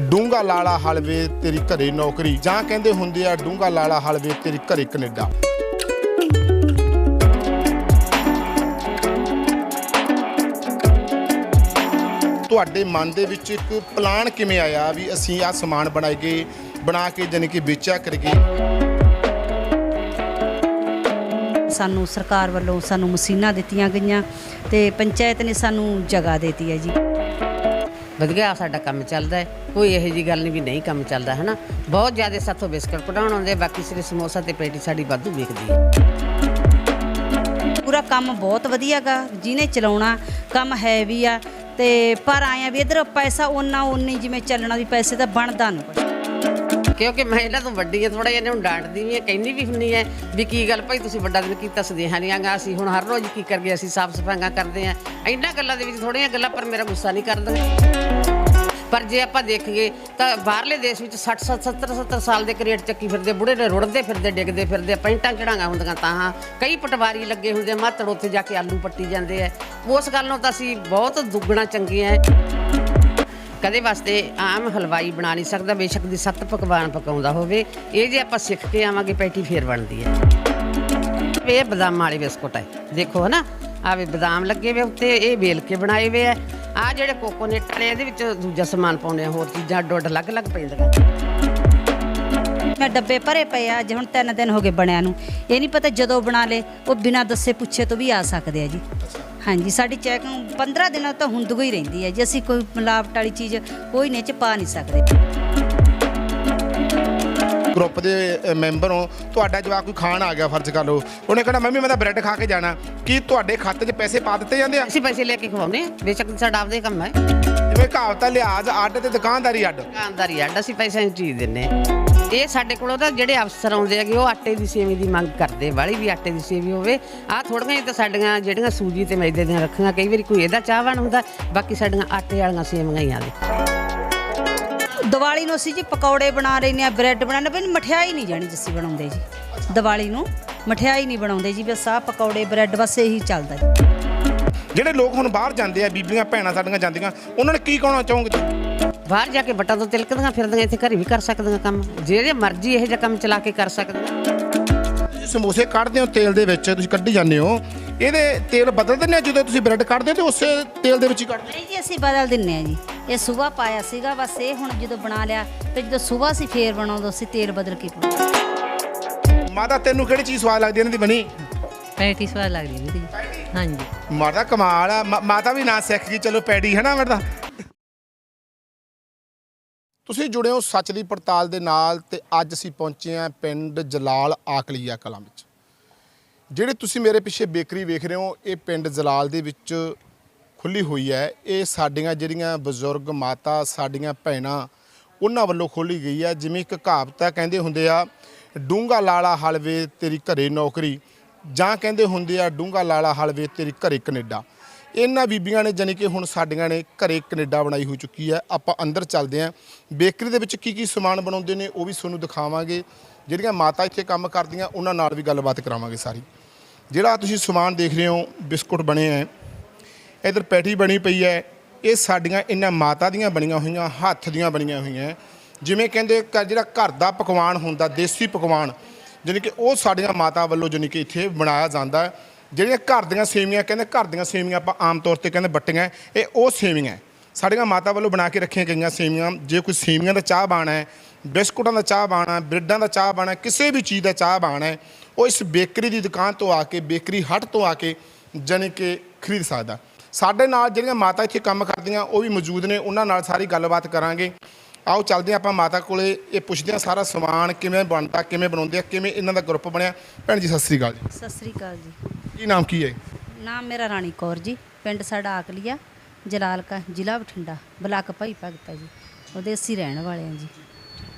ਡੂੰਗਾ ਲਾਲਾ ਹਲਵੇ, ਤੇਰੀ ਘਰੇ ਨੌਕਰੀ। ਜਾਂ ਕਹਿੰਦੇ ਹੁੰਦੇ ਆ ਡੂੰਗਾ ਲਾਲਾ ਹਲਵੇ, ਤੇਰੀ ਘਰੇ ਕੈਨੇਡਾ। ਤੁਹਾਡੇ ਮਨ ਦੇ ਵਿੱਚ ਇੱਕ ਪਲਾਨ ਕਿਵੇਂ ਆਇਆ ਵੀ ਅਸੀਂ ਆ ਸਮਾਨ ਬਣਾਈਏ ਬਣਾ ਕੇ ਜਾਣੀ ਕਿ ਵੇਚਿਆ ਕਰੀਏ? ਸਾਨੂੰ ਸਰਕਾਰ ਵੱਲੋਂ ਸਾਨੂੰ ਮਸ਼ੀਨਾਂ ਦਿੱਤੀਆਂ ਗਈਆਂ ਤੇ ਪੰਚਾਇਤ ਨੇ ਸਾਨੂੰ ਜਗ੍ਹਾ ਦਿੱਤੀ ਹੈ ਜੀ। ਵਧੀਆ ਸਾਡਾ ਕੰਮ ਚੱਲਦਾ ਹੈ। ਕੋਈ ਇਹੋ ਜੀ ਗੱਲ ਨਹੀਂ ਵੀ ਨਹੀਂ ਕੰਮ ਚੱਲਦਾ ਹੈ ਨਾ ਬਹੁਤ ਜ਼ਿਆਦਾ ਸਾਥੋਂ ਬਿਸਕਟ ਕਢਾਉਣ ਆਉਂਦੇ ਬਾਕੀ ਸਿਰੇ ਸਮੋਸਾ ਤੇ ਪੇਟੀ ਸਾਡੀ ਵਾਧੂ ਵਿਕਦੀ ਹੈ। ਪੂਰਾ ਕੰਮ ਬਹੁਤ ਵਧੀਆਗਾ, ਜਿਹਨੇ ਚਲਾਉਣਾ, ਕੰਮ ਹੈ ਵੀ ਆ, ਤੇ ਪਰ ਆਇਆ ਵੀ ਇਧਰ ਪੈਸਾ ਓਨਾ ਓਨੀ ਜਿਵੇਂ ਚੱਲਣਾ ਵੀ ਪੈਸੇ ਤਾਂ ਬਣਦਾ ਨਹੀਂ ਕਿਉਂਕਿ ਮੈਂ ਇਹਨਾਂ ਤੋਂ ਵੱਡੀ ਹੈ ਥੋੜਾ ਜਿਹਾ ਇਹਨੂੰ ਡਾਂਟਦੀ ਵੀ ਹੈ ਕਹਿੰਦੀ ਵੀ ਹੁੰਦੀ ਹੈ ਵੀ ਕੀ ਗੱਲ ਭਾਈ ਤੁਸੀਂ ਵੱਡਾ ਦਿਨ ਕੀਤਾ ਸਦੇਹਾਂ ਨਹੀਂ ਆਂਗਾ ਅਸੀਂ ਹੁਣ ਹਰ ਰੋਜ਼ ਕੀ ਕਰ ਗਏ ਅਸੀਂ ਸਾਫ਼ ਸਫਾਈਆਂ ਕਰਦੇ ਆਂ। ਇਹਨਾਂ ਗੱਲਾਂ ਦੇ ਵਿੱਚ ਥੋੜੀਆਂ ਗੱਲਾਂ ਪਰ ਮੇਰਾ ਗੁੱਸਾ ਨਹੀਂ ਕਰਦਾ। ਪਰ ਜੇ ਆਪਾਂ ਦੇਖੀਏ ਤਾਂ ਬਾਹਰਲੇ ਦੇਸ਼ ਵਿੱਚ 60 70 70 ਸਾਲ ਦੇ ਕ੍ਰੇਟ ਚੱਕੀ ਫਿਰਦੇ, ਬੁੜੇ ਨੇ ਰੁੜਦੇ ਫਿਰਦੇ, ਡਿੱਗਦੇ ਫਿਰਦੇ, ਪੈਂਟਾਂ ਚੜਾਂਗਾ ਹੁੰਦੀਆਂ ਤਾਂ ਹਾਂ। ਕਈ ਪਟਵਾਰੀ ਲੱਗੇ ਹੁੰਦੇ, ਮਾਤੜ ਉੱਥੇ ਜਾ ਕੇ ਆਲੂ ਪੱਟੀ ਜਾਂਦੇ ਆ। ਉਸ ਗੱਲ ਨੂੰ ਤਾਂ ਅਸੀਂ ਬਹੁਤ ਦੁੱਗਣਾ ਚੰਗੇ ਆ। ਕਦੇ ਵਾਸਤੇ ਆਮ ਹਲਵਾਈ ਬਣਾ ਨਹੀਂ ਸਕਦਾ ਬੇਸ਼ੱਕ ਦੀ ਸੱਤ ਪਕਵਾਨ ਪਕਾਉਂਦਾ ਹੋਵੇ। ਇਹ ਜੇ ਆਪਾਂ ਸਿੱਖ ਕੇ ਆਵਾਂਗੇ ਪੈਟੀ ਫੇਰ ਬਣਦੀ ਹੈ। ਇਹ ਬਦਾਮ ਵਾਲੇ ਬਿਸਕੁਟ ਹੈ। ਦੇਖੋ ਹਨਾ ਆਵੇ ਬਦਾਮ ਲੱਗੇ ਵੇ ਉੱਤੇ ਇਹ ਵੇਲ ਕੇ ਬਣਾਏ ਵੇ ਆ। ਆ ਜਿਹੜੇ ਕੋਕੋਨਟ ਵਾਲੇ ਇਹਦੇ ਵਿੱਚ ਦੂਜਾ ਸਮਾਨ ਪਾਉਂਦੇ ਆ ਹੋਰ ਚੀਜ਼ਾਂ ਅੱਡ ਅਲੱਗ-ਅਲੱਗ ਪੈਂਦੀਆਂ ਮੈਂ ਡੱਬੇ ਭਰੇ ਪਏ ਆ ਜੇ ਹੁਣ ਤਿੰਨ ਦਿਨ ਹੋ ਗਏ ਬਣਿਆ ਨੂੰ। ਇਹ ਨਹੀਂ ਪਤਾ ਜਦੋਂ ਬਣਾ ਲੇ ਉਹ ਬਿਨਾਂ ਦੱਸੇ ਪੁੱਛੇ ਤੋਂ ਵੀ ਆ ਸਕਦੇ ਆ ਜੀ। ਹਾਂਜੀ ਸਾਡੀ ਚੈਕਿੰਗ 15 ਦਿਨਾਂ ਤੋਂ ਹੁੰਦੂ ਹੀ ਰਹਿੰਦੀ ਹੈ ਜੀ। ਅਸੀਂ ਕੋਈ ਮਿਲਾਵਟ ਵਾਲੀ ਚੀਜ਼ ਕੋਈ ਨੇ ਚ ਪਾ ਨਹੀਂ ਸਕਦੇ। ਗਰੁੱਪ ਦੇ ਮੈਂਬਰ ਹੋ ਤੁਹਾਡਾ ਜਵਾਕ ਕੋਈ ਖਾਣ ਆ ਗਿਆ ਫਰਜ਼ ਕਰ ਲਓ। ਉਹਨੇ ਕਹਿਣਾ ਮੰਮੀ ਮੈਂ ਤਾਂ ਬ੍ਰੈਡ ਖਾ ਕੇ ਜਾਣਾ। ਕੀ ਤੁਹਾਡੇ ਖਾਤੇ 'ਚ ਪੈਸੇ ਪਾ ਦਿੱਤੇ ਜਾਂਦੇ ਆ? ਅਸੀਂ ਪੈਸੇ ਲੈ ਕੇ ਖਵਾਉਂਦੇ ਆ ਬੇਸ਼ੱਕ ਸਾਡਾ ਆਪਦਾ ਕੰਮ ਹੈ। ਜਿਵੇਂ ਕਹਾਵਤ ਆ ਲਿਹਾਜ਼ ਅੱਡ ਤੇ ਦੁਕਾਨਦਾਰੀ ਅੱਡ। ਦੁਕਾਨਦਾਰੀ ਅੱਡ ਅਸੀਂ ਪੈਸਿਆਂ ਦੀ ਚੀਜ਼ ਦਿੰਨੇ ਆ ਇਹ ਸਾਡੇ ਕੋਲੋਂ ਤਾਂ ਜਿਹੜੇ ਅਫਸਰ ਆਉਂਦੇ ਹੈਗੇ ਉਹ ਆਟੇ ਦੀ ਸੇਵੀ ਦੀ ਮੰਗ ਕਰਦੇ ਵਾਲੀ ਵੀ ਆਟੇ ਦੀ ਸੇਵੀ ਹੋਵੇ। ਆਹ ਥੋੜੀਆਂ ਜਿਹੀਆਂ ਤਾਂ ਸਾਡੀਆਂ ਜਿਹੜੀਆਂ ਸੂਜੀ ਤੇ ਮੈਦੇ ਦੀਆਂ ਰੱਖੀਆਂ ਕਈ ਵਾਰੀ ਕੋਈ ਇਹਦਾ ਚਾਹਵਾਨ ਹੁੰਦਾ ਬਾਕੀ ਸਾਡੀਆਂ ਆਟੇ ਵਾਲੀਆਂ ਸੇਵੀਆਂ ਹੀ ਆਲੇ ਦੀਵਾਲੀ ਨੂੰ ਅਸੀਂ ਜੀ ਪਕੌੜੇ ਬਣਾ ਰਹੇ ਨੇ ਆ ਬ੍ਰੈਡ ਬਣਾਉਣੇ ਪਰ ਮਠਿਆਈ ਨਹੀਂ ਜਾਣੀ ਜਿੱਸੀ ਬਣਾਉਂਦੇ ਜੀ। ਦੀਵਾਲੀ ਨੂੰ ਮਠਿਆਈ ਨਹੀਂ ਬਣਾਉਂਦੇ ਜੀ ਬਸ ਆਹ ਪਕੌੜੇ ਬ੍ਰੈਡ ਬਸ ਇਹੀ ਚੱਲਦਾ ਜੀ। ਜਿਹੜੇ ਲੋਕ ਹੁਣ ਬਾਹਰ ਜਾਂਦੇ ਆ ਬੀਬੀਆਂ ਭੈਣਾਂ ਸਾਡੀਆਂ ਜਾਂਦੀਆਂ ਉਹਨਾਂ ਨੇ ਕੀ ਕਹਿਣਾ ਚਾਹੋਗੇ? ਬਾਹਰ ਜਾ ਕੇ ਬੱਟਾਂ ਤੋਂ ਤਿਲਕਦੀਆਂ ਫਿਰਦੀਆਂ ਇੱਥੇ ਘਰੇ ਵੀ ਕਰ ਸਕਦੀਆਂ ਕੰਮ। ਜਿਹੜੇ ਮਰਜ਼ੀ ਇਹੋ ਜਿਹਾ ਕੰਮ ਚਲਾ ਕੇ ਕਰ ਸਕਦੀਆਂ। ਤੁਸੀਂ ਸਮੋਸੇ ਕੱਢਦੇ ਹੋ ਤੇਲ ਦੇ ਵਿੱਚ ਤੁਸੀਂ ਕੱਢੀ ਜਾਂਦੇ ਹੋ। ਇਹਦੇ ਤੇਲ ਬਦਲ ਦਿੰਦੇ ਆ ਜਦੋਂ ਤੁਸੀਂ ਬ੍ਰੈਡ ਕੱਢਦੇ ਹੋ ਤੇ ਉਸੇ ਤੇਲ ਦੇ ਵਿੱਚ ਹੀ ਕੱਢਦੇ ਨਹੀਂ ਜੀ ਅਸੀਂ ਬਦਲ ਦਿੰਨੇ ਆ ਜੀ। ਇਹ ਸਵੇਰ ਪਾਇਆ ਸੀਗਾ ਬਸ ਇਹ ਹੁਣ ਜਦੋਂ ਬਣਾ ਲਿਆ ਤੇ ਜਦੋਂ ਸਵੇਰ ਅਸੀਂ ਫੇਰ ਬਣਾਉਂਦੇ ਸੀ ਤੇਲ ਬਦਲ ਕੇ ਪਾਉਂਦੇ। ਮਾਤਾ ਤੈਨੂੰ ਕਿਹੜੀ ਚੀਜ਼ ਸਵਾਦ ਲੱਗਦੀ ਇਹਨਾਂ ਦੀ ਬਣੀ? ਪੈਟੀ ਸਵਾਦ ਲੱਗਦੀ ਵੀਰ ਜੀ। ਹਾਂਜੀ। ਮਾਤਾ ਕਮਾਲ ਆ, ਮਾ- ਮਾਤਾ ਵੀ ਨਾ ਸਿੱਖ ਗਈ, ਚਲੋ ਪੈੜੀ ਹੈ ਨਾ ਮਰਦਾ ਤੁਸੀਂ ਜੁੜੇ ਹੋ ਸੱਚ ਦੀ ਪੜਤਾਲ ਦੇ ਨਾਲ ਤੇ ਅੱਜ ਅਸੀਂ ਪਹੁੰਚੇ ਹਾਂ ਪਿੰਡ ਜਲਾਲ ਆਕਲੀਆ ਕਲਾਂ ਵਿੱਚ। ਜਿਹੜੇ ਤੁਸੀਂ ਮੇਰੇ ਪਿੱਛੇ ਬੇਕਰੀ ਵੇਖ ਰਹੇ ਹੋ, ਇਹ ਪਿੰਡ ਜਲਾਲ ਦੇ ਵਿੱਚ ਖੁੱਲੀ ਹੋਈ ਹੈ। ਇਹ ਸਾਡੀਆਂ ਜਿਹੜੀਆਂ ਬਜ਼ੁਰਗ ਮਾਤਾ, ਸਾਡੀਆਂ ਭੈਣਾਂ, ਉਹਨਾਂ ਵੱਲੋਂ ਖੋਲੀ ਗਈ ਹੈ। ਜਿਵੇਂ ਇੱਕ ਕਹਾਵਤ ਹੈ ਕਹਿੰਦੇ ਹੁੰਦੇ ਆ ਡੂੰਗਾ ਲਾਲਾ ਹਲਵੇ, ਤੇਰੀ ਘਰੇ ਨੌਕਰੀ। ਜਾਂ ਕਹਿੰਦੇ ਹੁੰਦੇ ਆ ਡੂੰਗਾ ਲਾਲਾ ਹਲਵੇ ਤੇਰੀ ਘਰੇ ਕੈਨੇਡਾ। ਇਹਨਾਂ ਬੀਬੀਆਂ ਨੇ ਜਾਣੀ ਕਿ ਹੁਣ ਸਾਡੀਆਂ ਨੇ ਘਰੇ ਕੈਨੇਡਾ ਬਣਾਈ ਹੋ ਚੁੱਕੀ ਹੈ। ਆਪਾਂ ਅੰਦਰ ਚੱਲਦੇ ਆਂ ਬੇਕਰੀ ਦੇ ਵਿੱਚ ਕੀ ਕੀ ਸਮਾਨ ਬਣਾਉਂਦੇ ਨੇ, ਉਹ ਵੀ ਤੁਹਾਨੂੰ ਦਿਖਾਵਾਂਗੇ। ਜਿਹੜੀਆਂ ਮਾਤਾ ਇੱਥੇ ਕੰਮ ਕਰਦੀਆਂ, ਉਹਨਾਂ ਨਾਲ ਵੀ ਗੱਲਬਾਤ ਕਰਾਵਾਂਗੇ ਸਾਰੀ। ਜਿਹੜਾ ਤੁਸੀਂ ਸਮਾਨ ਦੇਖ ਰਹੇ ਹੋ, ਬਿਸਕੁਟ ਬਣੇ ਹੈ ਇਧਰ ਪੈਟੀ ਬਣੀ ਪਈ ਹੈ ਇਹ ਸਾਡੀਆਂ ਇਹਨਾਂ ਮਾਤਾ ਦੀਆਂ ਬਣੀਆਂ ਹੋਈਆਂ, ਹੱਥ ਦੀਆਂ ਬਣੀਆਂ ਹੋਈਆਂ। ਜਿਵੇਂ ਕਹਿੰਦੇ ਘਰ- ਜਿਹੜਾ ਘਰ ਦਾ ਪਕਵਾਨ ਹੁੰਦਾ, ਦੇਸੀ ਪਕਵਾਨ। ਜਾਣੀ ਕਿ ਉਹ ਸਾਡੀਆਂ ਮਾਤਾ ਵੱਲੋਂ ਜਾਣੀ ਕਿ ਇੱਥੇ ਬਣਾਇਆ ਜਾਂਦਾ ਹੈ। ਜਿਹੜੀਆਂ ਘਰ ਦੀਆਂ ਸੇਵੀਆਂ, ਕਹਿੰਦੇ ਘਰ ਦੀਆਂ ਸੇਵੀਆਂ ਆਪਾਂ ਆਮ ਤੌਰ ਤੇ ਕਹਿੰਦੇ ਬੱਟੀਆਂ ਇਹ ਉਹ ਸੇਵੀਆਂ ਸਾਡੀਆਂ ਮਾਤਾ ਵੱਲੋਂ ਬਣਾ ਕੇ ਰੱਖੀਆਂ ਗਈਆਂ ਸੇਵੀਆਂ, ਜੇ ਕੋਈ ਸੇਵੀਆਂ ਦਾ ਚਾਹ ਬਾਣਾ ਹੈ, ਬਿਸਕੁਟਾਂ ਦਾ ਚਾਹ ਬਾਣਾ ਬ੍ਰੈਡਾਂ ਦਾ ਚਾਹ ਬਾਣਾ ਕਿਸੇ ਵੀ ਚੀਜ਼ ਦਾ ਚਾਹ ਬਾਣਾ ਹੈ, ਉਹ ਇਸ ਬੇਕਰੀ ਦੀ ਦੁਕਾਨ ਤੋਂ ਆ ਕੇ, ਬੇਕਰੀ ਹੱਟ ਤੋਂ ਆ ਕੇ ਜਾਣੀ ਕਿ ਖਰੀਦ ਸਕਦਾ। ਸਾਡੇ ਨਾਲ ਜਿਹੜੀਆਂ ਮਾਤਾ ਇੱਥੇ ਕੰਮ ਕਰਦੀਆਂ, ਉਹ ਵੀ ਮੌਜੂਦ ਨੇ, ਉਹਨਾਂ ਨਾਲ ਸਾਰੀ ਗੱਲਬਾਤ ਕਰਾਂਗੇ। ਆਓ ਚੱਲਦੇ ਆਪਾਂ ਮਾਤਾ ਕੋਲੇ। ਇਹ ਪੁੱਛਦੇ ਹਾਂ ਸਾਰਾ ਸਮਾਨ ਕਿਵੇਂ ਬਣਦਾ ਕਿਵੇਂ ਬਣਾਉਂਦੇ ਆ ਕਿਵੇਂ ਇਹਨਾਂ ਦਾ ਗਰੁੱਪ ਬਣਿਆ। ਭੈਣ ਜੀ ਸਤਿ ਸ੍ਰੀ ਅਕਾਲ ਜੀ। ਸਤਿ ਸ੍ਰੀ ਅਕਾਲ ਜੀ। ਕੀ ਨਾਮ ਕੀ ਹੈ? ਨਾਮ ਮੇਰਾ ਰਾਣੀ ਕੌਰ ਜੀ। ਪਿੰਡ ਸਾਡਾ ਆਕਲੀਆ ਜਲਾਲਕਾ ਜ਼ਿਲ੍ਹਾ ਬਠਿੰਡਾ ਬਲਾਕ ਭਾਈ ਭਗਤਾ ਜੀ। ਉਹਦੇ ਅਸੀਂ ਰਹਿਣ ਵਾਲੇ ਹਾਂ ਜੀ।